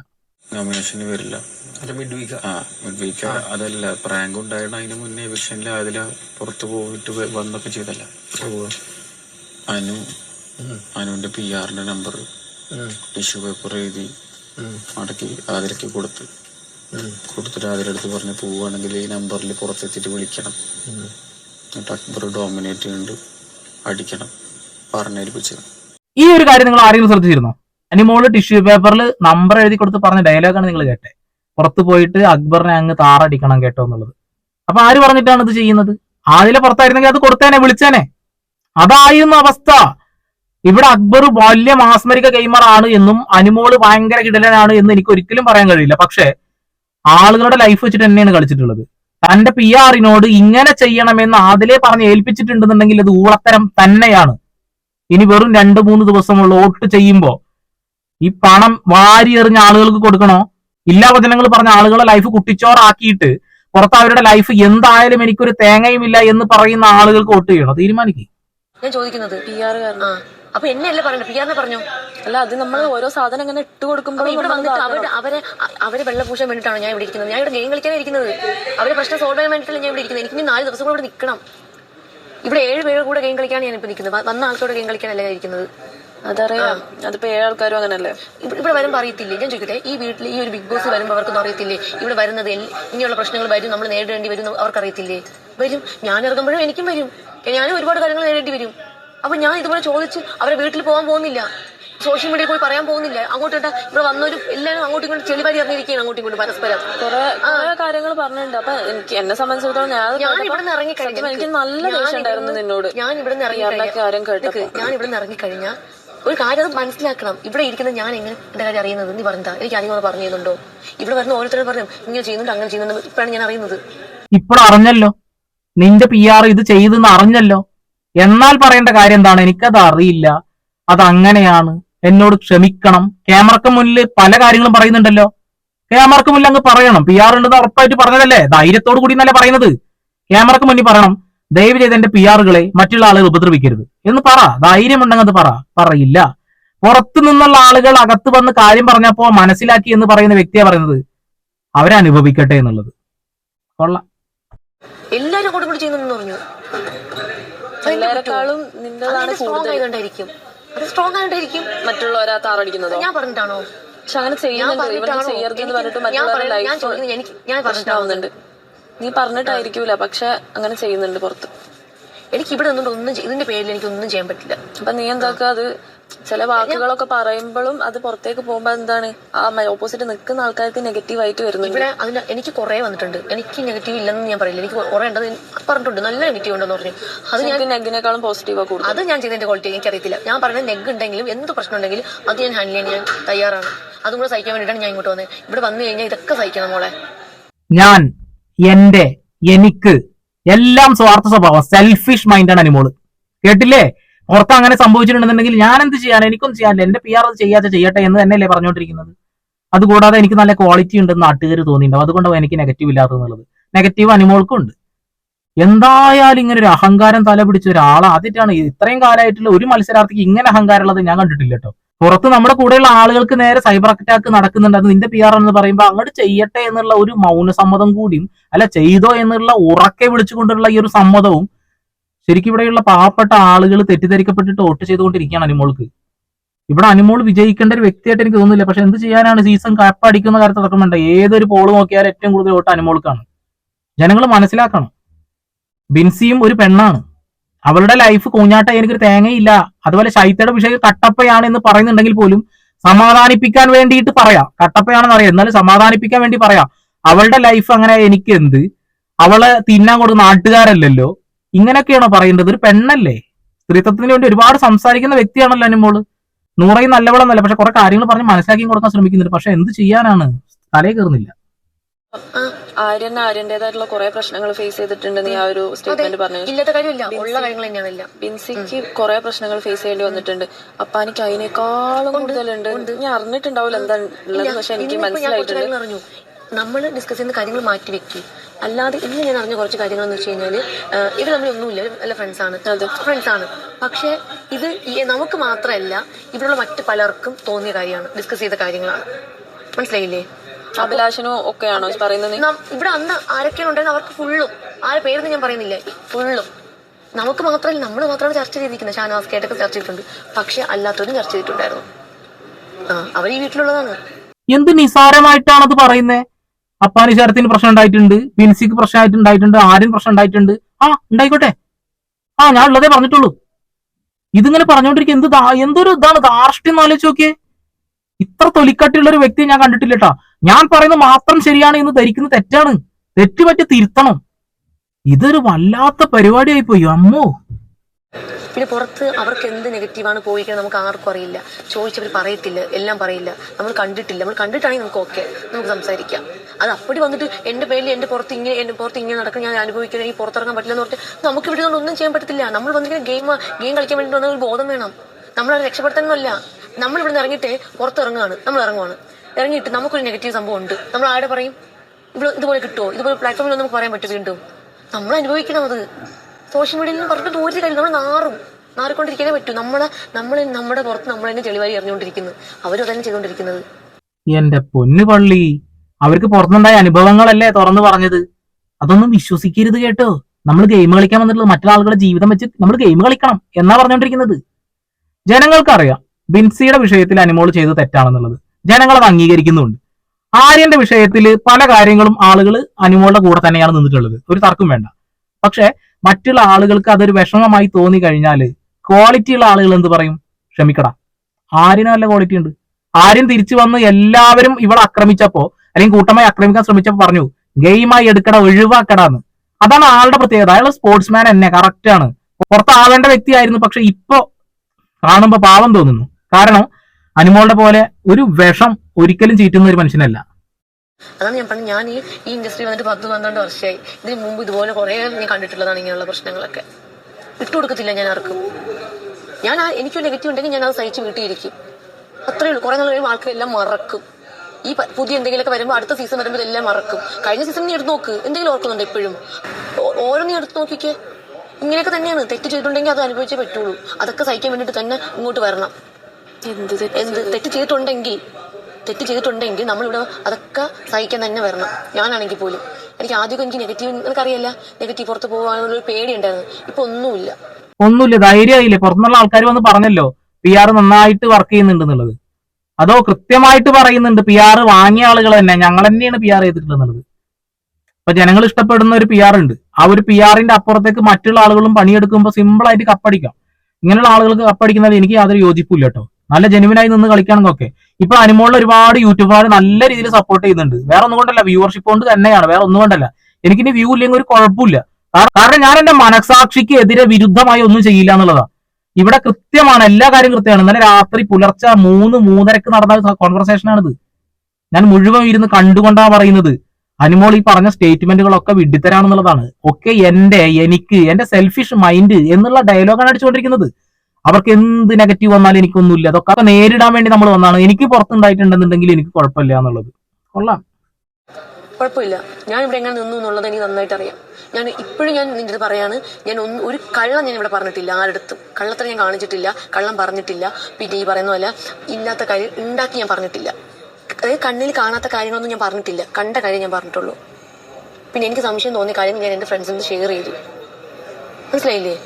നോമിനേഷന് വരില്ല. അത് മിഡ് വീക്ക് ആ മിഡ് വീക്ക് അതല്ല. പ്രാങ്ക് ഉണ്ടായിട്ട് അതിന് മുന്നേ എവിക്ഷനിൽ അതിൽ പുറത്ത് പോയിട്ട് വന്നൊക്കെ ചെയ്തല്ല. അനു അനുവിന്റെ പി ആറിന്റെ നമ്പർ ടിഷ്യൂ പേപ്പർ എഴുതി മടക്കി ആതിരക്ക് കൊടുത്ത്. കൊടുത്തിട്ട് ആതിരടുത്ത് പറഞ്ഞ് പോവുകയാണെങ്കിൽ ഈ നമ്പറിൽ പുറത്തെത്തിയിട്ട് വിളിക്കണം. എന്നിട്ട് അക്ബർ ഡോമിനേറ്റ് ചെയ്യുന്നുണ്ട് അടിക്കണം. പറഞ്ഞേൽപ്പിച്ചത് ഈ ഒരു കാര്യം നിങ്ങൾ ആരെങ്കിലും ശ്രദ്ധിച്ചിരുന്നോ? അനിമോൾ ടിഷ്യൂ പേപ്പറിൽ നമ്പർ എഴുതി കൊടുത്ത് പറഞ്ഞ ഡയലോഗാണ് നിങ്ങൾ കേട്ടെ. പുറത്ത് പോയിട്ട് അക്ബറിനെ അങ്ങ് താറടിക്കണം കേട്ടോ എന്നുള്ളത്. അപ്പൊ ആര് പറഞ്ഞിട്ടാണ് ഇത് ചെയ്യുന്നത്? ആദ്യം പുറത്തായിരുന്നെങ്കിൽ അത് കൊടുത്തേനെ വിളിച്ചേനെ. അതായിരുന്നു അവസ്ഥ. ഇവിടെ അക്ബർ വലിയ മാസ്മരിക ഗെയിമർ ആണ് എന്നും അനുമോൾ ഭയങ്കര കിടലനാണ് എന്ന് എനിക്ക് ഒരിക്കലും പറയാൻ കഴിയില്ല. പക്ഷെ ആളുകളുടെ ലൈഫ് വെച്ചിട്ട് തന്നെയാണ് കളിച്ചിട്ടുള്ളത്. തന്റെ പി ആറിനോട് ഇങ്ങനെ ചെയ്യണമെന്ന് ആദലേ പറഞ്ഞ് ഏൽപ്പിച്ചിട്ടുണ്ടെന്നുണ്ടെങ്കിൽ അത് ഊളത്തരം തന്നെയാണ്. ഇനി വെറും രണ്ട് മൂന്ന് ദിവസമുള്ള വോട്ട് ചെയ്യുമ്പോ ഈ പണം വാരി എറിഞ്ഞ ആളുകൾക്ക് കൊടുക്കണോ? ഇല്ലാ വചനങ്ങൾ പറഞ്ഞ ആളുകളെ ലൈഫ് കുട്ടിച്ചോറാക്കിയിട്ട് പുറത്ത് അവരുടെ ലൈഫ് എന്തായാലും എനിക്കൊരു തേങ്ങയും ഇല്ല എന്ന് പറയുന്ന ആളുകൾക്ക് വോട്ട് ചെയ്യണോ? തീരുമാനിക്കും. ഞാൻ ചോദിക്കുന്നത് പി ആർ കാരണം അപ്പൊ എന്നെയല്ലേ പറഞ്ഞു പി ആറിനെ പറഞ്ഞു? അല്ല അത് നമ്മൾ ഓരോ സാധനം ഇങ്ങനെ ഇട്ട് കൊടുക്കുമ്പോൾ ഇവിടെ വന്നിട്ട് അവർ അവരെ അവരെ വെള്ളപൂശാൻ വേണ്ടിയിട്ടാണ് ഞാൻ ഇവിടെ ഇരിക്കുന്നത്? ഞാൻ ഇവിടെ ഗെയിം കളിക്കാൻ ഇരിക്കുന്നത്. അവരെ പ്രശ്നം സോൾവ് ചെയ്യാൻ വേണ്ടിയിട്ടല്ല ഞാൻ ഇവിടെ ഇരിക്കുന്നത്. എനിക്ക് നാല് ദിവസം കൂടെ ഇവിടെ നിൽക്കണം. ഇവിടെ ഏഴ് പേര് കൂടെ ഗെയിം കളിക്കാൻ ഞാൻ ഇപ്പൊ നിൽക്കുന്നത്. വന്ന ആൾക്കാരോട് ഗെയിം കളിക്കാനല്ല ഇരിക്കുന്നത്? അതറിയാം. അതിപ്പോ ഏഴ് ആൾക്കാരും അങ്ങനല്ലേ? ഇവിടെ വരുമ്പോ വരുമ്പോൾ അറിയത്തില്ലേ? ഞാൻ ചോദിക്കട്ടെ ഈ വീട്ടിൽ ഈ ഒരു ബിഗ് ബോസ് വരുമ്പോൾ അവർക്കൊന്നും അറിയത്തില്ലേ? ഇവിടെ വരുന്നത് ഇനിയുള്ള പ്രശ്നങ്ങൾ വരും നമ്മൾ നേരിടേണ്ടി വരും അവർക്ക് അറിയത്തില്ലേ വരും. ഞാൻ ഇറങ്ങുമ്പോഴും എനിക്കും വരും. ഞാനും ഒരുപാട് കാര്യങ്ങൾ നേരിടേണ്ടി വരും. അപ്പൊ ഞാൻ ഇതുപോലെ ചോദിച്ച് അവരെ വീട്ടിൽ പോകാൻ പോകുന്നില്ല. സോഷ്യൽ മീഡിയയിൽ പോയി പറയാൻ പോകുന്നില്ല. അങ്ങോട്ട് ഇട്ടാ ഇവിടെ വന്നൊരു എല്ലാവരും അങ്ങോട്ടും ഇങ്ങോട്ടും ചെളിവാരി അറിഞ്ഞിരിക്കുകയാണ് അങ്ങോട്ടും ഇങ്ങോട്ടും പരസ്പരം. കുറെ കാര്യങ്ങൾ പറഞ്ഞിട്ടുണ്ട്. അപ്പൊ എനിക്ക് എന്നെ സംബന്ധിച്ചിടത്തോളം ഞാൻ ഇവിടെ നിന്ന് ഇറങ്ങി കഴിഞ്ഞാൽ എനിക്ക് നല്ല ദേഷ്യം ഉണ്ടായിരുന്നു നിന്നോട്. ഞാൻ ഇവിടെ നിന്ന് ഇറങ്ങി കാര്യം കേട്ടപ്പോ. ഞാൻ ഇവിടെ നിന്ന് ഇറങ്ങിക്കഴിഞ്ഞാൽ ഒരു കാര്യം അത് മനസ്സിലാക്കണം. ഇവിടെ ഇരിക്കുന്ന ഞാൻ എങ്ങനെ എന്റെ കാര്യം അറിയുന്നത്? നീ പറഞ്ഞാ എനിക്ക് അറിയുന്നത് പറഞ്ഞു തരുന്നുണ്ടോ? ഇവിടെ വരുന്ന ഓരോരുത്തരും പറഞ്ഞു ഇങ്ങനെ ചെയ്യുന്നുണ്ട് അങ്ങനെ ചെയ്യുന്നുണ്ട് ഇപ്പോഴാണ് ഞാൻ അറിയുന്നത്. ഇപ്പോൾ അറിഞ്ഞല്ലോ നിന്റെ പി ആർ ഇത് ചെയ്തെന്ന് അറിഞ്ഞല്ലോ? എന്നാൽ പറയേണ്ട കാര്യം എന്താണ്? എനിക്കത് അറിയില്ല. അത് അങ്ങനെയാണ്. എന്നോട് ക്ഷമിക്കണം. ക്യാമറക്ക് മുന്നിൽ പല കാര്യങ്ങളും പറയുന്നുണ്ടല്ലോ. ക്യാമറക്ക് മുന്നിൽ അങ്ങ് പറയണം. പി ആർ ഉണ്ടെന്ന് ഉറപ്പായിട്ട് പറഞ്ഞതല്ലേ? ധൈര്യത്തോടു കൂടി എന്നല്ലേ പറയുന്നത്? ക്യാമറക്ക് മുന്നിൽ പറയണം. ദയവ് ചെയ്ത് എന്റെ പി ആറുകളെ മറ്റുള്ള ആളുകൾ ഉപദ്രവിക്കരുത്. എന്ന് പറ. ധൈര്യമുണ്ടെങ്കിൽ അത് പറ. പറയില്ല. പുറത്തു നിന്നുള്ള ആളുകൾ അകത്ത് വന്ന് കാര്യം പറഞ്ഞപ്പോ മനസ്സിലാക്കി എന്ന് പറയുന്ന വ്യക്തിയാ പറയുന്നത്. അവരനുഭവിക്കട്ടെ എന്നുള്ളത്. കൊള്ളാം. എല്ലാരും കൂടെ കൂടി ചെയ്യുന്നു പറഞ്ഞു. എല്ലാരെക്കാളും നിന്റേതാണ് സ്ട്രോങ് കൂടുതൽ. ആയതുകൊണ്ടായിരിക്കും. അത് സ്ട്രോങ് ആയതുകൊണ്ടായിരിക്കും. മറ്റുള്ളവരെ താറടിക്കുന്നതോ ഞാൻ പറഞ്ഞിട്ടാണോ? പക്ഷെ അങ്ങനെ ചെയ്യുന്നുണ്ട്. പറഞ്ഞിട്ടാണോ? എന്ന് പറഞ്ഞിട്ട് എനിക്ക് ഞാൻ മറ്റുള്ളവരുടെ പറയുന്നത് ഞാൻ ലൈഫ് ചോദിക്കുന്നത് എനിക്ക് ഞാൻ പ്രശ്നമാവുന്നുണ്ട്. നീ പറഞ്ഞിട്ടായിരിക്കൂല. പക്ഷെ അങ്ങനെ ചെയ്യുന്നുണ്ട് പുറത്ത്. എനിക്ക് ഇവിടെ നിന്നുകൊണ്ട് ഒന്നും ഇതിന്റെ പേരിൽ എനിക്ക് ഒന്നും ചെയ്യാൻ പറ്റില്ല. അപ്പൊ നീ എന്താക്കുക അത് ചില വാക്കുകളൊക്കെ പറയുമ്പോഴും അത് പുറത്തേക്ക് പോകുമ്പോ എന്താണ് ആ ഓപ്പോസിറ്റ് നിൽക്കുന്ന ആൾക്കാർക്ക് നെഗറ്റീവ് ആയിട്ട് വരുന്നുണ്ട്. ഇവിടെ അതിന് എനിക്ക് കുറെ വന്നിട്ടുണ്ട്. എനിക്ക് നെഗറ്റീവ് ഇല്ലെന്ന് ഞാൻ പറയില്ല. എനിക്ക് കുറെ ഉണ്ടെന്ന് പറഞ്ഞിട്ടുണ്ട്. നല്ല നെഗറ്റീവ് ഉണ്ടെന്ന് പറഞ്ഞു. അത് ഞാൻ നെഗിനേക്കാളും പോസിറ്റീവ് കൂടുതൽ. അത് ഞാൻ ചെയ്തതിന്റെ ക്വാളിറ്റി എനിക്ക് അറിയത്തില്ല ഞാൻ പറയുന്നത് നെഗ് ഉണ്ടെങ്കിലും എന്ത് പ്രശ്നം ഉണ്ടെങ്കിലും അത് ഞാൻ ഹാൻഡിൽ ചെയ്യാൻ ഞാൻ തയ്യാറാണ്. അതും കൂടെ സഹിക്കാൻ വേണ്ടിയിട്ടാണ് ഞാൻ ഇങ്ങോട്ട് വന്നത്. ഇവിടെ വന്നു കഴിഞ്ഞാൽ ഇതൊക്കെ സഹിക്കണം മോളെ. ഞാൻ എന്റെ എനിക്ക് എല്ലാം സ്വാർത്ഥ സ്വഭാവം സെൽഫിഷ് മൈൻഡാണ് അനിമോൾ കേട്ടില്ലേ? പുറത്ത് അങ്ങനെ സംഭവിച്ചിട്ടുണ്ടെന്നുണ്ടെങ്കിൽ ഞാൻ എന്ത് ചെയ്യാൻ എനിക്കൊന്നും ചെയ്യാനില്ല. എന്റെ പി ആർ അത് ചെയ്യാതെ ചെയ്യട്ടെ എന്ന് തന്നെയല്ലേ പറഞ്ഞുകൊണ്ടിരിക്കുന്നത് അതുകൂടാതെ എനിക്ക് നല്ല ക്വാളിറ്റി ഉണ്ടെന്ന് നാട്ടുകാർ തോന്നിയിട്ടുണ്ടാവും അതുകൊണ്ടാണ് എനിക്ക് നെഗറ്റീവ് ഇല്ലാത്തതെന്നുള്ളത് നെഗറ്റീവ് അനുമോൾക്കും ഉണ്ട് എന്തായാലും ഇങ്ങനെ ഒരു അഹങ്കാരം തല പിടിച്ച ഒരാൾ ആദ്യമായിട്ടാണ് ഇത്രയും കാലമായിട്ടുള്ള ഒരു മത്സരാർത്ഥിക്ക് ഇങ്ങനെ അഹങ്കാരം ഉള്ളത് ഞാൻ കണ്ടിട്ടില്ല കേട്ടോ. പുറത്ത് നമ്മുടെ കൂടെയുള്ള ആളുകൾക്ക് നേരെ സൈബർ അറ്റാക്ക് നടക്കുന്നുണ്ട്. അത് നിന്റെ പി ആർ എന്ന് പറയുമ്പോൾ അങ്ങോട്ട് ചെയ്യട്ടെ എന്നുള്ള ഒരു മൗനസമ്മതം കൂടിയും അല്ല ചെയ്തോ എന്നുള്ള ഉറക്കെ വിളിച്ചുകൊണ്ടുള്ള ഈ ഒരു സമ്മതവും ശരിക്കും ഇവിടെയുള്ള പാവപ്പെട്ട ആളുകൾ തെറ്റിദ്ധരിക്കപ്പെട്ടിട്ട് വോട്ട് ചെയ്തുകൊണ്ടിരിക്കുകയാണ് അനിമോൾക്ക്. ഇവിടെ അനിമോൾ വിജയിക്കേണ്ട ഒരു വ്യക്തിയായിട്ട് എനിക്ക് തോന്നുന്നില്ല. പക്ഷെ എന്ത് ചെയ്യാനാണ് സീസൺ കപ്പ് അടിക്കുന്ന കാര്യത്തിൽ നടക്കുന്നുണ്ട് ഏതൊരു പോൾ നോക്കിയാലും ഏറ്റവും കൂടുതൽ വോട്ട് അനിമോൾക്കാണ്. ജനങ്ങൾ മനസ്സിലാക്കണം. ബിൻസിയും ഒരു പെണ്ണാണ്. അവളുടെ ലൈഫ് കൂഞ്ഞാട്ട എനിക്കൊരു തേങ്ങയില്ല. അതുപോലെ ശൈത്യയുടെ വിഷയം കട്ടപ്പയാണ് എന്ന് പറയുന്നുണ്ടെങ്കിൽ പോലും സമാധാനിപ്പിക്കാൻ വേണ്ടിയിട്ട് പറയാം. കട്ടപ്പയാണെന്ന് അറിയാം എന്നാലും സമാധാനിപ്പിക്കാൻ വേണ്ടി പറയാം. അവളുടെ ലൈഫ് അങ്ങനെ എനിക്ക് എന്ത്? അവളെ തിന്നാൻ കൊടുക്കുന്ന നാട്ടുകാരല്ലല്ലോ. ഇങ്ങനെയൊക്കെയാണോ പറയേണ്ടത്? ഒരു പെണ്ണല്ലേ? സ്ത്രീത്വത്തിന് വേണ്ടി ഒരുപാട് സംസാരിക്കുന്ന വ്യക്തിയാണല്ലോ അനുമോൾ നൂറയും നല്ലവളെന്നല്ല പക്ഷെ കുറെ കാര്യങ്ങൾ പറഞ്ഞ് മനസ്സിലാക്കി കൊടുക്കാൻ ശ്രമിക്കുന്നുണ്ട്. പക്ഷെ എന്ത് ചെയ്യാനാണ്? തലേ കയറുന്നില്ല. ആര്യൻ ആര്യന്റേതായിട്ടുള്ള കുറെ പ്രശ്നങ്ങൾ ഫേസ് ചെയ്തിട്ടുണ്ട്. നീ ആ ഒരു സ്റ്റേറ്റ്മെന്റ് പറഞ്ഞു ഇല്ലാത്ത കാര്യമില്ല. ഉള്ള കാര്യങ്ങൾ തന്നെയാണ് ബിൻസിക്ക് കുറെ പ്രശ്നങ്ങൾ ഫേസ് ചെയ്യേണ്ടി വന്നിട്ടുണ്ട്. അപ്പൊ എനിക്ക് അതിനേക്കാളും കൂടുതലുണ്ട്. ഞാൻ അറിഞ്ഞിട്ടുണ്ടാവില്ല എന്താ ഉള്ളത്. പക്ഷെ എനിക്ക് മനസ്സിലായിട്ടുണ്ട്. നമ്മൾ ഡിസ്കസ് ചെയ്യുന്ന കാര്യങ്ങൾ മാറ്റി വെക്കും. അല്ലാതെ ഇന്ന് ഞാൻ അറിഞ്ഞ കുറച്ച് കാര്യങ്ങൾ എന്ന് വെച്ച് കഴിഞ്ഞാൽ ഇത് തമ്മിൽ ഒന്നുമില്ല. നല്ല ഫ്രണ്ട്സ് ആണ്. ഫ്രണ്ട്സ് ആണ്. പക്ഷെ ഇത് നമുക്ക് മാത്രമല്ല ഇവിടെയുള്ള മറ്റു പലർക്കും തോന്നിയ കാര്യമാണ്. ഡിസ്കസ് ചെയ്ത കാര്യങ്ങളാണ്. മനസ്സിലായില്ലേ? അഭിലാഷനും ഒക്കെയാണോ പറയുന്നത് ഇവിടെ അന്ന് ആരൊക്കെയാണ് ഉണ്ടായിരുന്നത് അവർക്ക് ഫുള്ളും ആരെ പേരൊന്നും ഞാൻ പറയുന്നില്ല. ഫുള്ളും നമുക്ക് മാത്രമല്ല നമ്മൾ മാത്രമാണ് ചർച്ച ചെയ്തിരിക്കുന്നത്. ഷാനവാസ് കേട്ടൊക്കെ ചർച്ച ചെയ്തിട്ടുണ്ട്. പക്ഷെ അല്ലാത്തവരും ചർച്ച ചെയ്തിട്ടുണ്ടായിരുന്നു. ആ അവർ ഈ വീട്ടിലുള്ളതാണ്. എന്ത് നിസാരമായിട്ടാണ് അത് പറയുന്നത് അപ്പാനി ശരത്തിന് പ്രശ്നം ഉണ്ടായിട്ടുണ്ട് ബിൻസിക്ക് പ്രശ്നമായിട്ട് ഉണ്ടായിട്ടുണ്ട് ആരും പ്രശ്നം ഉണ്ടായിട്ടുണ്ട്. ആ ഉണ്ടായിക്കോട്ടെ. ആ ഞാൻ ഉള്ളതേ പറഞ്ഞിട്ടുള്ളൂ. ഇതിങ്ങനെ പറഞ്ഞുകൊണ്ടിരിക്കുക എന്ത് എന്തൊരു ഇതാണ്? ധാർഷ്ട്യം എന്ന് ആലോചിച്ച് നോക്കിയേ. ഇത്ര തൊലിക്കട്ടിയുള്ള ഒരു വ്യക്തിയെ ഞാൻ കണ്ടിട്ടില്ല കേട്ടോ. ഞാൻ പറയുന്നത് മാത്രം ശരിയാണ് എന്ന് ധരിക്കുന്നത് തെറ്റാണ്. തെറ്റുപറ്റി തിരുത്തണം. ഇതൊരു വല്ലാത്ത പരിപാടിയായി പോയി അമ്മോ. പിന്നെ പുറത്ത് അവർക്ക് എന്ത് നെഗറ്റീവാണ് പോയിക്കുന്നത് നമുക്ക് ആർക്കും അറിയില്ല. ചോദിച്ചവർ പറയത്തില്ല എല്ലാം പറയില്ല. നമ്മൾ കണ്ടിട്ടില്ല. നമ്മൾ കണ്ടിട്ടാണെങ്കിൽ നമുക്ക് ഓക്കെ നമുക്ക് സംസാരിക്കാം. അത് അപ്പടി വന്നിട്ട് എന്റെ പേരിൽ എന്റെ പുറത്ത് ഇങ്ങനെ എന്റെ പുറത്ത് ഇങ്ങനെ നടക്കാൻ ഞാൻ അനുഭവിക്കുന്നത് ഈ പുറത്തിറങ്ങാൻ പറ്റില്ല എന്ന് പറഞ്ഞിട്ട് നമുക്ക് ഇവിടെ ഒന്നും ചെയ്യാൻ പറ്റത്തില്ല. നമ്മൾ വന്നിട്ട് ഗെയിം ഗെയിം കളിക്കാൻ വേണ്ടി ഒരു ബോധം വേണം. നമ്മളത് രക്ഷപ്പെടുത്താനൊന്നുമല്ല നമ്മൾ ഇവിടെ നിന്ന് ഇറങ്ങിയിട്ട് പുറത്തിറങ്ങുകയാണ്. നമ്മൾ ഇറങ്ങുവാണ്. ഇറങ്ങിയിട്ട് നമുക്കൊരു നെഗറ്റീവ് സംഭവം ഉണ്ട്. നമ്മൾ ആരുടെ പറയും? ഇവിടെ ഇതുപോലെ കിട്ടുമോ ഇതുപോലെ പ്ലാറ്റ്ഫോമിൽ നമുക്ക് പറയാൻ പറ്റും വീണ്ടും. നമ്മൾ അനുഭവിക്കണം അത്. സോഷ്യൽ മീഡിയയിൽ പറഞ്ഞിട്ട് ഒരു കാര്യം നമ്മൾ നാറും. നാറിക്കൊണ്ടിരിക്കാനേ പറ്റൂ. നമ്മളെ നമ്മൾ നമ്മുടെ പുറത്ത് നമ്മൾ തന്നെ തെളിവായി എറിഞ്ഞുകൊണ്ടിരിക്കുന്നു. അവരും അതന്നെ ചെയ്തുകൊണ്ടിരിക്കുന്നത്. എന്റെ പൊന്നു പള്ളി അവർക്ക് പുറത്തുനിന്നുണ്ടായ അനുഭവങ്ങളല്ലേ തുറന്നു പറഞ്ഞത്? അതൊന്നും വിശ്വസിക്കരുത് കേട്ടോ. നമ്മൾ ഗെയിം കളിക്കാൻ വന്നിട്ടുള്ളത് മറ്റുള്ള ആളുകളുടെ ജീവിതം വെച്ച് നമ്മൾ ഗെയിം കളിക്കണം എന്നാ പറഞ്ഞുകൊണ്ടിരിക്കുന്നത്. ജനങ്ങൾക്കറിയാം ബിൻസിയുടെ വിഷയത്തിൽ അനുമോൾ ചെയ്ത് തെറ്റാണെന്നുള്ളത്. ജനങ്ങൾ അത് അംഗീകരിക്കുന്നുണ്ട്. ആര്യന്റെ വിഷയത്തിൽ പല കാര്യങ്ങളും ആളുകൾ അനുമോളുടെ കൂടെ തന്നെയാണ് നിന്നിട്ടുള്ളത്. ഒരു തർക്കം വേണ്ട. പക്ഷെ മറ്റുള്ള ആളുകൾക്ക് അതൊരു വിഷമമായി തോന്നി കഴിഞ്ഞാൽ ക്വാളിറ്റി ഉള്ള ആളുകൾ എന്ത് പറയും? ക്ഷമിക്കടാ. ആര്യന് നല്ല ക്വാളിറ്റി ഉണ്ട്. ആര്യൻ തിരിച്ചു വന്ന് എല്ലാവരും ഇവിടെ ആക്രമിച്ചപ്പോ അല്ലെങ്കിൽ കൂട്ടമായി ആക്രമിക്കാൻ ശ്രമിച്ചപ്പോൾ പറഞ്ഞു ഗെയിമായി എടുക്കട ഒഴിവാക്കടാന്ന്. അതാണ് ആളുടെ പ്രത്യേകത. അയാൾ സ്പോർട്സ്മാൻ തന്നെ കറക്റ്റ് ആണ്. പുറത്താവേണ്ട വ്യക്തിയായിരുന്നു പക്ഷെ ഇപ്പോ കാണുമ്പോ പാവം തോന്നുന്നു. കാരണം അനുമോളുടെ പോലെ ഒരു വിഷം ഒരിക്കലും ചീറ്റുന്ന ഒരു മനുഷ്യനല്ല. അതാണ് ഞാൻ പറഞ്ഞത്. ഞാൻ ഈ ഈ ഇൻഡസ്ട്രി വന്നിട്ട് പത്ത് പന്ത്രണ്ട് വർഷമായി ഇതിന് മുമ്പ് ഇതുപോലെ കുറേ ഞാൻ കണ്ടിട്ടുള്ളതാണ് ഇങ്ങനെയുള്ള പ്രശ്നങ്ങളൊക്കെ. വിട്ടുകൊടുക്കത്തില്ല ഞാൻ ആർക്കും. ഞാൻ എനിക്ക് എനിക്കൊരു നെഗറ്റീവ് ഉണ്ടെങ്കിൽ ഞാൻ അത് സഹിച്ച് വീട്ടിയിരിക്കും അത്രയേ ഉള്ളൂ. കുറെ നാൾ എല്ലാം മറക്കും. ഈ പുതിയ എന്തെങ്കിലുമൊക്കെ വരുമ്പോൾ അടുത്ത സീസൺ വരുമ്പോൾ എല്ലാം മറക്കും. കഴിഞ്ഞ സീസൺ നീ എടുത്ത് നോക്ക്. എന്തെങ്കിലും ഓർക്കുന്നുണ്ടോ എപ്പോഴും ഓരോ നീ എടുത്ത് നോക്കിക്കേ. ഇങ്ങനെയൊക്കെ തന്നെയാണ്. തെറ്റ് ചെയ്തിട്ടുണ്ടെങ്കിൽ അത് അനുഭവിച്ചേ പറ്റുള്ളൂ. അതൊക്കെ സഹിക്കാൻ വേണ്ടിയിട്ട് തന്നെ ഇങ്ങോട്ട് വരണം. എന്ത് തെറ്റ് എന്ത് തെറ്റ് ചെയ്തിട്ടുണ്ടെങ്കിൽ തെറ്റ് ചെയ്തിട്ടുണ്ടെങ്കിൽ നമ്മളിവിടെ അതൊക്കെ സഹിക്കാൻ തന്നെ വരണം. ഞാനാണെങ്കിൽ പോലും. എനിക്ക് ആദ്യമൊക്കെ എനിക്ക് നെഗറ്റീവ് എനിക്കറിയില്ല നെഗറ്റീവ് പുറത്ത് പോകാനുള്ളൊരു പേടിയുണ്ടായിരുന്നു. ഇപ്പൊ ഒന്നുമില്ല. ഒന്നുമില്ല. ധൈര്യമായില്ലേ? പുറത്തുനിന്നുള്ള ആൾക്കാർ വന്ന് പറഞ്ഞല്ലോ. പി ആർ നന്നായിട്ട് വർക്ക് ചെയ്യുന്നുണ്ട് എന്നുള്ളത്. അതോ കൃത്യമായിട്ട് പറയുന്നുണ്ട് പി ആർ വാങ്ങിയ ആളുകൾ തന്നെ ഞങ്ങൾ തന്നെയാണ് പി ആർ ചെയ്തിട്ടുള്ളത്. അപ്പൊ ജനങ്ങൾ ഇഷ്ടപ്പെടുന്ന ഒരു പി ആർ ഉണ്ട്. ആ ഒരു പി ആറിന്റെ അപ്പുറത്തേക്ക് മറ്റുള്ള ആളുകളും പണിയെടുക്കുമ്പോൾ സിമ്പിൾ ആയിട്ട് കപ്പടിക്കാം. ഇങ്ങനെയുള്ള ആളുകൾക്ക് കപ്പടിക്കുന്നത് എനിക്ക് യാതൊരു യോജിപ്പില്ല കേട്ടോ നല്ല ജെനുവിനായി നിന്ന് കളിക്കുകയാണെന്നൊക്കെ ഇപ്പൊ അനുമോളിൽ ഒരുപാട് യൂട്യൂബുകാർ നല്ല രീതിയിൽ സപ്പോർട്ട് ചെയ്യുന്നുണ്ട്. വേറെ ഒന്നും കൊണ്ടല്ല വ്യൂവർഷിപ്പ് കൊണ്ട് തന്നെയാണ്. വേറെ ഒന്നും കൊണ്ടല്ല. എനിക്കിനി വ്യൂ ഇല്ലെങ്കിൽ ഒരു കുഴപ്പമില്ല. കാരണം ഞാൻ എന്റെ മനസാക്ഷിക്ക് എതിരെ വിരുദ്ധമായി ഒന്നും ചെയ്യില്ല എന്നുള്ളതാ. ഇവിടെ കൃത്യമാണ് എല്ലാ കാര്യം കൃത്യമാണ്. ഇന്നലെ രാത്രി പുലർച്ചെ മൂന്ന് മൂന്നരക്ക് നടന്ന കോൺവെർസേഷനാണിത് ഞാൻ മുഴുവൻ ഇരുന്ന് കണ്ടുകൊണ്ടാണ് പറയുന്നത്. അനുമോൾ ഈ പറഞ്ഞ സ്റ്റേറ്റ്മെന്റുകളൊക്കെ വിഡിത്തരാണെന്നുള്ളതാണ് ഒക്കെ എന്റെ എനിക്ക് എന്റെ സെൽഫിഷ് മൈൻഡ് എന്നുള്ള ഡയലോഗാണ് അടിച്ചുകൊണ്ടിരിക്കുന്നത്. അവർക്ക് എന്ത് നെഗറ്റീവ് വന്നാലും എനിക്കൊന്നുമില്ല. അതൊക്കെ നേരിടാൻ വേണ്ടി നമ്മൾ വന്നാണ്. എനിക്ക് പുറത്തുണ്ടായിട്ടുണ്ടെന്നുണ്ടെങ്കിൽ എനിക്ക് കുഴപ്പമില്ല എന്നുള്ളത്. കൊള്ളാം. കുഴപ്പമില്ല. ഞാൻ ഇവിടെ എങ്ങനെ നിന്നു എന്നുള്ളത് എനിക്ക് നന്നായിട്ട് അറിയാം. ഞാൻ ഇപ്പോഴും ഞാൻ നിന്റെ അടുത്ത് പറയാണ് ഞാൻ ഒന്ന് ഒരു കള്ളം ഞാൻ ഇവിടെ പറഞ്ഞിട്ടില്ല ആരടുത്തും കള്ളത്തിന് ഞാൻ കാണിച്ചിട്ടില്ല കള്ളം പറഞ്ഞിട്ടില്ല. പിന്നെ ഈ പറയുന്ന പോലെ ഇല്ലാത്ത കാര്യം ഉണ്ടാക്കി ഞാൻ പറഞ്ഞിട്ടില്ല. അതായത് കണ്ണിൽ കാണാത്ത കാര്യങ്ങളൊന്നും ഞാൻ പറഞ്ഞിട്ടില്ല. കണ്ട കാര്യം ഞാൻ പറഞ്ഞിട്ടുള്ളൂ. പിന്നെ എനിക്ക് സംശയം തോന്നിയ കാര്യം ഞാൻ എന്റെ ഫ്രണ്ട്സിനോട് ഷെയർ ചെയ്തു. മനസ്സിലായില്ലേ?